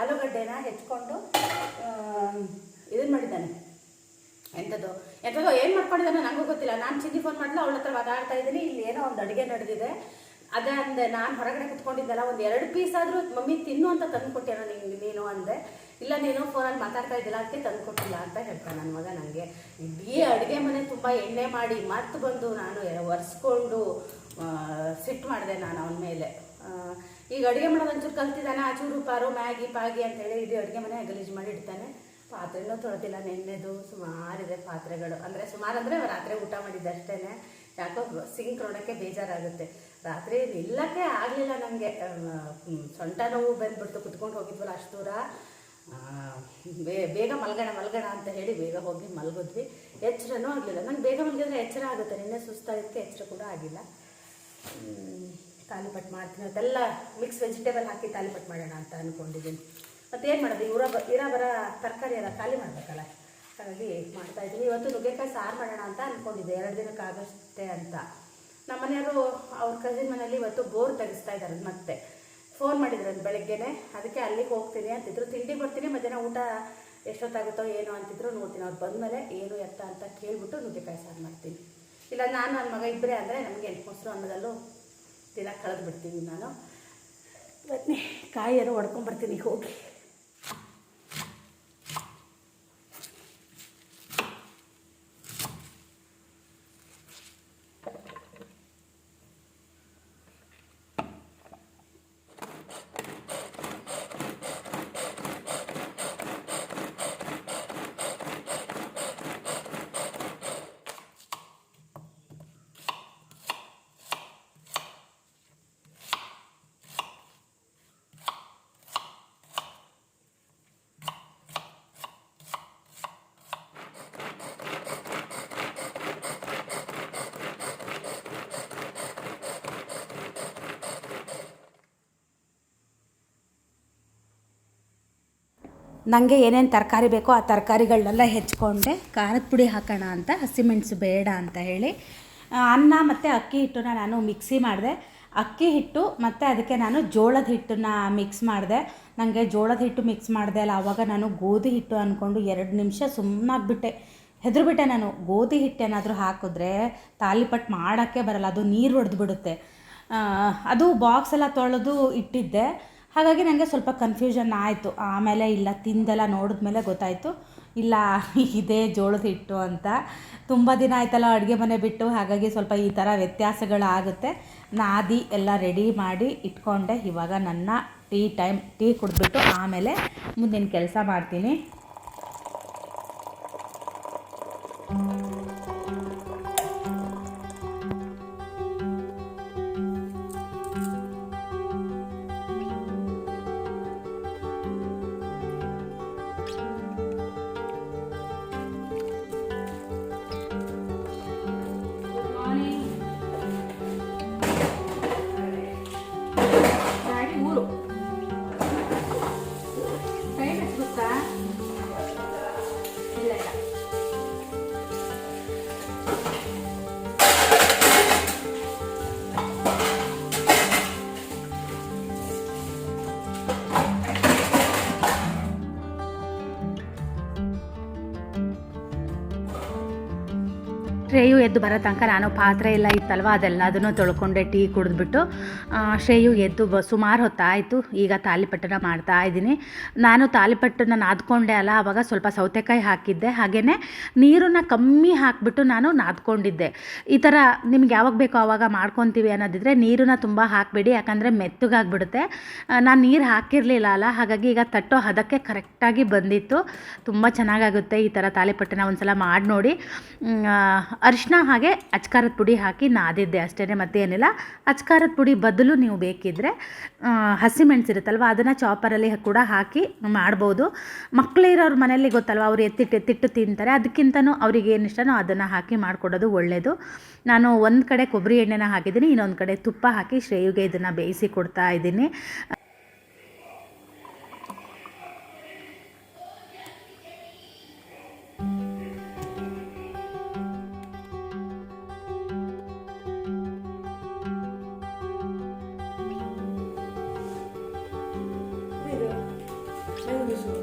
ಆಲೂಗಡ್ಡೆನ ಹೆಚ್ಕೊಂಡು ಇದನ್ನು ಮಾಡಿದ್ದಾನೆ. ಎಂಥದ್ದು ಎಂಥದ್ದು ಏನು ಮಾಡ್ಕೊಂಡಿದ್ದಾನೆ ನನಗೂ ಗೊತ್ತಿಲ್ಲ. ನಾನು ಚಿನ್ನಿ ಫೋನ್ ಮಾಡಿದ್ಲು ಅವಳ ಹತ್ರ ಮಾತಾಡ್ತಾ ಇದ್ದೀನಿ. ಇಲ್ಲಿ ಏನೋ ಒಂದು ಅಡುಗೆ ನಡೆದಿದೆ. ಅದೇ ಅಂದೆ ನಾನು ಹೊರಗಡೆ ಕುತ್ಕೊಂಡಿದ್ದೆಲ್ಲ ಒಂದು ಎರಡು ಪೀಸ್ ಆದರೂ ಮಮ್ಮಿ ತಿನ್ನು ಅಂತ ತಂದು ಕೊಟ್ಟೇನೋ ನಿಂಗೆ ನೀನು ಅಂದೆ. ಇಲ್ಲ ನೀನು ಫೋನಲ್ಲಿ ಮಾತಾಡ್ತಾ ಇದ್ದಿಲ್ಲ, ಅದಕ್ಕೆ ತಂದು ಕೊಟ್ಟಿಲ್ಲ ಅಂತ ಹೇಳ್ತಾನೆ ನನ್ನ ಮಗ ನನಗೆ ಇಡೀ ಅಡುಗೆ ಮನೆ ತುಂಬ ಎಣ್ಣೆ ಮಾಡಿ ಮತ್ತೆ ಬಂದು ನಾನು ಒರೆಸ್ಕೊಂಡು ಸಿಟ್ಟು ಮಾಡಿದೆ ನಾನು ಅವನ ಮೇಲೆ. ಈಗ ಅಡುಗೆ ಮಾಡೋದು ಒಂಚೂರು ಕಲ್ತಿದ್ದಾನೆ, ಆಚೂರು ಚೂರು ಪಾರು, ಮ್ಯಾಗಿ, ಪಾಗಿ ಅಂತೇಳಿ ಇಡೀ ಅಡುಗೆ ಮನೆ ಗಲೀಜು ಮಾಡಿ ಇಡ್ತಾನೆ. ಪಾತ್ರೆನೂ ತೊಳೆದಿಲ್ಲ, ನೆನ್ನೆದು ಸುಮಾರಿದೆ ಪಾತ್ರೆಗಳು. ಅಂದರೆ ಸುಮಾರು ಅಂದರೆ ರಾತ್ರಿ ಊಟ ಮಾಡಿದ್ದು ಅಷ್ಟೇ ಯಾಕೋ ಸಿಂಕ್ ನೋಡೋಕ್ಕೆ ಬೇಜಾರಾಗುತ್ತೆ. ರಾತ್ರಿ ನಿಲ್ಲಕ್ಕೆ ಆಗಲಿಲ್ಲ ನನಗೆ ಸೊಂಟ ನೋವು ಬಂದ್ಬಿಡ್ತು, ಕುತ್ಕೊಂಡು ಹೋಗಿದ್ವಲ್ಲ ಅಷ್ಟು ದೂರ. ಬೇಗ ಮಲ್ಗೋಣ ಮಲ್ಗೋಣ ಅಂತ ಹೇಳಿ ಬೇಗ ಹೋಗಿ ಮಲಗಿದ್ವಿ. ಎಚ್ಚರನೂ ಆಗಲಿಲ್ಲ. ನಂಗೆ ಬೇಗ ಮಲಗಿದ್ರೆ ಎಚ್ಚರ ಆಗುತ್ತೆ. ನಿನ್ನೆ ಸುಸ್ತಾಗಿದ್ದಕ್ಕೆ ಎಚ್ಚರ ಕೂಡ ಆಗಿಲ್ಲ. ತಾಲಿಪಟ್ ಮಾಡ್ತೀನಿ ಅದೆಲ್ಲ ಮಿಕ್ಸ್ ವೆಜಿಟೇಬಲ್ ಹಾಕಿ ತಾಲಿಪಟ್ಟು ಮಾಡೋಣ ಅಂತ ಅಂದ್ಕೊಂಡಿದ್ದೀನಿ ಮತ್ತೇನು ಮಾಡೋದು? ಇವರ ಬ, ಇರೋ ಬರೋ ತರಕಾರಿ ಎಲ್ಲ ಖಾಲಿ ಮಾಡಬೇಕಲ್ಲ? ಹಾಗಾಗಿ ಮಾಡ್ತಾ ಇದ್ದೀನಿ. ಇವತ್ತು ನುಗ್ಗೆಕಾಯಿ ಸಾರು ಮಾಡೋಣ ಅಂತ ಅಂದ್ಕೊಂಡಿದ್ದೆ ಎರಡು ದಿನಕ್ಕಾಗಷ್ಟೇ ಅಂತ. ನಮ್ಮ ಮನೆಯವರು ಅವ್ರ ಕಸಿನ್ ಮನೇಲಿ ಇವತ್ತು ಬೋರ್ ತೆಗಿಸ್ತಾ ಇದ್ದಾರೆ ಮತ್ತೆ. ಫೋನ್ ಮಾಡಿದ್ರು ಬೆಳಗ್ಗೆನೆ. ಅದಕ್ಕೆ ಅಲ್ಲಿಗೆ ಹೋಗ್ತೀನಿ ಅಂತಿದ್ರು. ತಿಂಡಿ ಬರ್ತೀನಿ ಮಧ್ಯಾಹ್ನ ಊಟ ಎಷ್ಟೊತ್ತಾಗುತ್ತೋ ಏನೋ ಅಂತಿದ್ರು ನೋಡ್ತೀನಿ. ಅವ್ರು ಬಂದಮೇಲೆ ಏನು ಎತ್ತ ಅಂತ ಕೇಳಿಬಿಟ್ಟು ನುಗ್ಗೆಕಾಯಿ ಸಾರು ಮಾಡ್ತೀನಿ. ಇಲ್ಲ, ನಾನು ನನ್ನ ಮಗ ಇಬ್ಬರೇ ಅಂದರೆ ನಮಗೆ ಮೊಸರು ಅನ್ನದಲ್ಲೂ ದಿನ ಕಳೆದು ಬಿಡ್ತೀನಿ ನಾನು ಇವತ್ತೇ ಕಾಯಿಯನ್ನು ಹೊಡ್ಕೊಂಬರ್ತೀನಿ ಹೋಗಿ. ನನಗೆ ಏನೇನು ತರಕಾರಿ ಬೇಕೋ ಆ ತರಕಾರಿಗಳನ್ನೆಲ್ಲ ಹೆಚ್ಕೊಂಡೆ. ಖಾರದ ಪುಡಿ ಹಾಕೋಣ ಅಂತ ಹಸಿಮೆಣಸು ಬೇಡ ಅಂತ ಹೇಳಿ. ಅನ್ನ ಮತ್ತು ಅಕ್ಕಿ ಹಿಟ್ಟನ್ನ ನಾನು ಮಿಕ್ಸಿ ಮಾಡಿದೆ. ಅಕ್ಕಿ ಹಿಟ್ಟು ಮತ್ತು ಅದಕ್ಕೆ ನಾನು ಜೋಳದ ಹಿಟ್ಟನ್ನ ಮಿಕ್ಸ್ ಮಾಡಿದೆ. ನನಗೆ ಜೋಳದ ಹಿಟ್ಟು ಮಿಕ್ಸ್ ಮಾಡಿದೆ ಅಲ್ಲ ಆವಾಗ ನಾನು ಗೋಧಿ ಹಿಟ್ಟು ಅಂದ್ಕೊಂಡು ಎರಡು ನಿಮಿಷ ಸುಮ್ಮನಾಗ್ಬಿಟ್ಟೆ ಹೆದರ್ಬಿಟ್ಟೆ ನಾನು, ಗೋಧಿ ಹಿಟ್ಟು ಏನಾದರೂ ಹಾಕಿದ್ರೆ ತಾಲಿಪಟ್ ಮಾಡೋಕ್ಕೆ ಬರಲ್ಲ, ಅದು ನೀರು ಹೊಡೆದ್ಬಿಡುತ್ತೆ ಅದು ಬಾಕ್ಸ್ ಎಲ್ಲ ತೊಳೆದು ಇಟ್ಟಿದ್ದೆ. ಹಾಗಾಗಿ ನನಗೆ ಸ್ವಲ್ಪ ಕನ್ಫ್ಯೂಷನ್ ಆಯಿತು. ಆಮೇಲೆ ಇಲ್ಲ, ತಿಂದೆಲ್ಲ ನೋಡಿದ್ಮೇಲೆ ಗೊತ್ತಾಯಿತು. ಇಲ್ಲ, ಇದೇ ಜೋಳದ ಹಿಟ್ಟು ಅಂತ. ತುಂಬ ದಿನ ಆಯ್ತಲ್ಲ ಅಡುಗೆ ಮನೆ ಬಿಟ್ಟು, ಹಾಗಾಗಿ ಸ್ವಲ್ಪ ಈ ಥರ ವ್ಯತ್ಯಾಸಗಳಾಗುತ್ತೆ. ನಾದಿ ಎಲ್ಲ ರೆಡಿ ಮಾಡಿ ಇಟ್ಕೊಂಡೆ. ಇವಾಗ ನನ್ನ ಟೀ ಟೈಮ್, ಟೀ ಕುಡಿದ್ಬಿಟ್ಟು ಆಮೇಲೆ ಮುಂದಿನ ಕೆಲಸ ಮಾಡ್ತೀನಿ. ಎದ್ದು ಬರೋ ತನಕ ನಾನು ಪಾತ್ರೆ ಎಲ್ಲ ಇತ್ತಲ್ವ, ಅದೆಲ್ಲದನ್ನು ತೊಳ್ಕೊಂಡೆ, ಟೀ ಕುಡಿದ್ಬಿಟ್ಟು ಶ್ರೇಯು ಎದ್ದು ಬ, ಸುಮಾರು ಹೊತ್ತಾಯಿತು. ಈಗ ತಾಲಿಪಟ್ಟನ ಮಾಡ್ತಾ ಇದ್ದೀನಿ. ನಾನು ತಾಲಿಪಟ್ಟನ್ನ ನಾದ್ಕೊಂಡೆ ಅಲ್ಲ ಆವಾಗ ಸ್ವಲ್ಪ ಸೌತೆಕಾಯಿ ಹಾಕಿದ್ದೆ. ಹಾಗೆಯೇ ನೀರನ್ನು ಕಮ್ಮಿ ಹಾಕಿಬಿಟ್ಟು ನಾನು ನಾದ್ಕೊಂಡಿದ್ದೆ. ಈ ಥರ ನಿಮ್ಗೆ ಯಾವಾಗ ಬೇಕೋ ಆವಾಗ ಮಾಡ್ಕೊತೀವಿ ಅನ್ನೋದಿದ್ರೆ ನೀರನ್ನ ತುಂಬ ಹಾಕಬೇಡಿ, ಯಾಕಂದರೆ ಮೆತ್ತಗಾಗ್ಬಿಡುತ್ತೆ. ನಾನು ನೀರು ಹಾಕಿರಲಿಲ್ಲ ಅಲ್ಲ, ಹಾಗಾಗಿ ಈಗ ತಟ್ಟೋ ಹದಕ್ಕೆ ಕರೆಕ್ಟಾಗಿ ಬಂದಿತ್ತು. ತುಂಬ ಚೆನ್ನಾಗಾಗುತ್ತೆ ಈ ಥರ ತಾಲಿಪಟ್ಟನ ಒಂದ್ಸಲ ಮಾಡಿ ನೋಡಿ ಅರಿಶಿನ ಹಾಗೆ ಅಚ್ಕಾರದ ಪುಡಿ ಹಾಕಿ ನಾದಿದ್ದೆ ಅಷ್ಟೇ ಮತ್ತೇನಿಲ್ಲ. ಅಚ್ಕಾರದ ಪುಡಿ ಬದಲು ನೀವು ಬೇಕಿದ್ದರೆ ಹಸಿಮೆಣಸಿರುತ್ತಲ್ವ, ಅದನ್ನು ಚಾಪರಲ್ಲಿ ಕೂಡ ಹಾಕಿ ಮಾಡ್ಬೋದು. ಮಕ್ಕಳಿರೋರ ಮನೆಯಲ್ಲಿ ಗೊತ್ತಲ್ವ, ಅವ್ರು ಎತ್ತಿಟ್ಟು ಎತ್ತಿಟ್ಟು ತಿಂತಾರೆ. ಅದಕ್ಕಿಂತನೂ ಅವ್ರಿಗೆ ಏನು ಇಷ್ಟನೋ ಅದನ್ನು ಹಾಕಿ ಮಾಡಿಕೊಡೋದು ಒಳ್ಳೆಯದು ನಾನು ಒಂದು ಕಡೆ ಕೊಬ್ಬರಿ ಎಣ್ಣೆನ ಹಾಕಿದ್ದೀನಿ, ಇನ್ನೊಂದು ಕಡೆ ತುಪ್ಪ ಹಾಕಿ ಶ್ರೇಯುಗೆ ಇದನ್ನು ಬೇಯಿಸಿ ಕೊಡ್ತಾ ಇದ್ದೀನಿ. abençoe.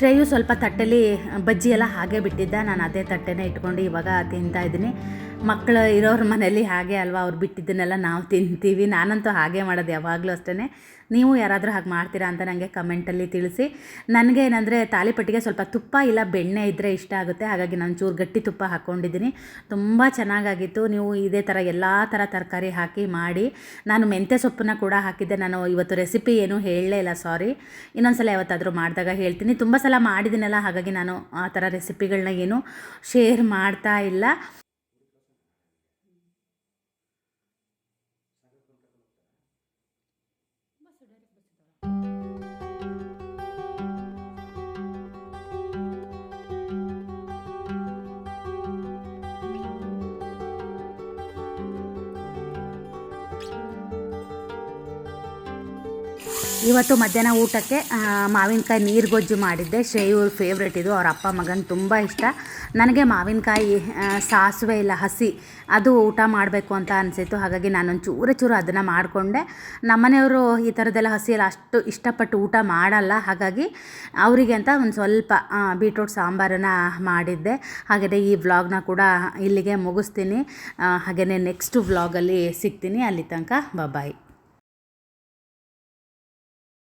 ಶ್ರೇಯು ಸ್ವಲ್ಪ ತಟ್ಟೆಲಿ ಬಜ್ಜಿ ಎಲ್ಲ ಹಾಗೆ ಬಿಟ್ಟಿದ್ದ. ನಾನು ಅದೇ ತಟ್ಟೆನೇ ಇಟ್ಕೊಂಡು ಇವಾಗ ತಿಂತಾ ಇದ್ದೀನಿ. ಮಕ್ಕಳು ಇರೋರ ಮನೇಲಿ ಹಾಗೆ ಅಲ್ವಾ? ಅವ್ರು ಬಿಟ್ಟಿದ್ದನ್ನೆಲ್ಲ ನಾವು ತಿಂತೀವಿ. ನಾನಂತೂ ಹಾಗೆ ಮಾಡೋದು ಯಾವಾಗಲೂ ಅಷ್ಟೇ ನೀವು ಯಾರಾದರೂ ಹಾಗೆ ಮಾಡ್ತೀರಾ ಅಂತ ನನಗೆ ಕಮೆಂಟಲ್ಲಿ ತಿಳಿಸಿ. ನನಗೆ ಏನಂದರೆ ತಾಲಿಪಟ್ಟಿಗೆ ಸ್ವಲ್ಪ ತುಪ್ಪ ಇಲ್ಲ ಬೆಣ್ಣೆ ಇದ್ದರೆ ಇಷ್ಟ ಆಗುತ್ತೆ. ಹಾಗಾಗಿ ನಾನು ಚೂರು ಗಟ್ಟಿ ತುಪ್ಪ ಹಾಕ್ಕೊಂಡಿದ್ದೀನಿ ತುಂಬ ಚೆನ್ನಾಗಾಗಿತ್ತು. ನೀವು ಇದೇ ಥರ ಎಲ್ಲ ಥರ ತರಕಾರಿ ಹಾಕಿ ಮಾಡಿ. ನಾನು ಮೆಂತ್ಯ ಸೊಪ್ಪನ್ನ ಕೂಡ ಹಾಕಿದ್ದೆ. ನಾನು ಇವತ್ತು ರೆಸಿಪಿ ಏನೂ ಹೇಳಲೇ ಇಲ್ಲ ಸಾರಿ ಇನ್ನೊಂದು ಸಲ ಯಾವತ್ತಾದರೂ ಮಾಡಿದಾಗ ಹೇಳ್ತೀನಿ. ತುಂಬ ಸಲ ಮಾಡಿದ್ದೀನಲ್ಲ, ಹಾಗಾಗಿ ನಾನು ಆ ಥರ ರೆಸಿಪಿಗಳನ್ನ ಏನು ಶೇರ್ ಮಾಡ್ತಾ ಇಲ್ಲ. saudara-saudara. ಇವತ್ತು ಮಧ್ಯಾಹ್ನ ಊಟಕ್ಕೆ ಮಾವಿನಕಾಯಿ ನೀರು ಗೊಜ್ಜು ಮಾಡಿದ್ದೆ. ಶ್ರೇಯು ಫೇವ್ರೆಟ್ ಇದು, ಅವ್ರ ಅಪ್ಪ ಮಗನ ತುಂಬ ಇಷ್ಟ. ನನಗೆ ಮಾವಿನಕಾಯಿ ಸಾಸಿವೆ ಇಲ್ಲ, ಹಸಿ, ಅದು ಊಟ ಮಾಡಬೇಕು ಅಂತ ಅನಿಸಿತ್ತು. ಹಾಗಾಗಿ ನಾನೊಂದು ಚೂರು ಚೂರು ಅದನ್ನು ಮಾಡಿಕೊಂಡೆ. ನಮ್ಮನೆಯವರು ಈ ಥರದ್ದೆಲ್ಲ ಹಸಿ ಎಲ್ಲ ಅಷ್ಟು ಇಷ್ಟಪಟ್ಟು ಊಟ ಮಾಡಲ್ಲ. ಹಾಗಾಗಿ ಅವರಿಗೆ ಅಂತ ಒಂದು ಸ್ವಲ್ಪ ಬೀಟ್ರೂಟ್ ಸಾಂಬಾರನ್ನು ಮಾಡಿದ್ದೆ. ಹಾಗೆಯೇ ಈ ವ್ಲಾಗ್ನ ಕೂಡ ಇಲ್ಲಿಗೆ ಮುಗಿಸ್ತೀನಿ. ಹಾಗೆಯೇ ನೆಕ್ಸ್ಟ್ ವ್ಲಾಗಲ್ಲಿ ಸಿಗ್ತೀನಿ. ಅಲ್ಲಿ ತನಕ ಬಾಯ್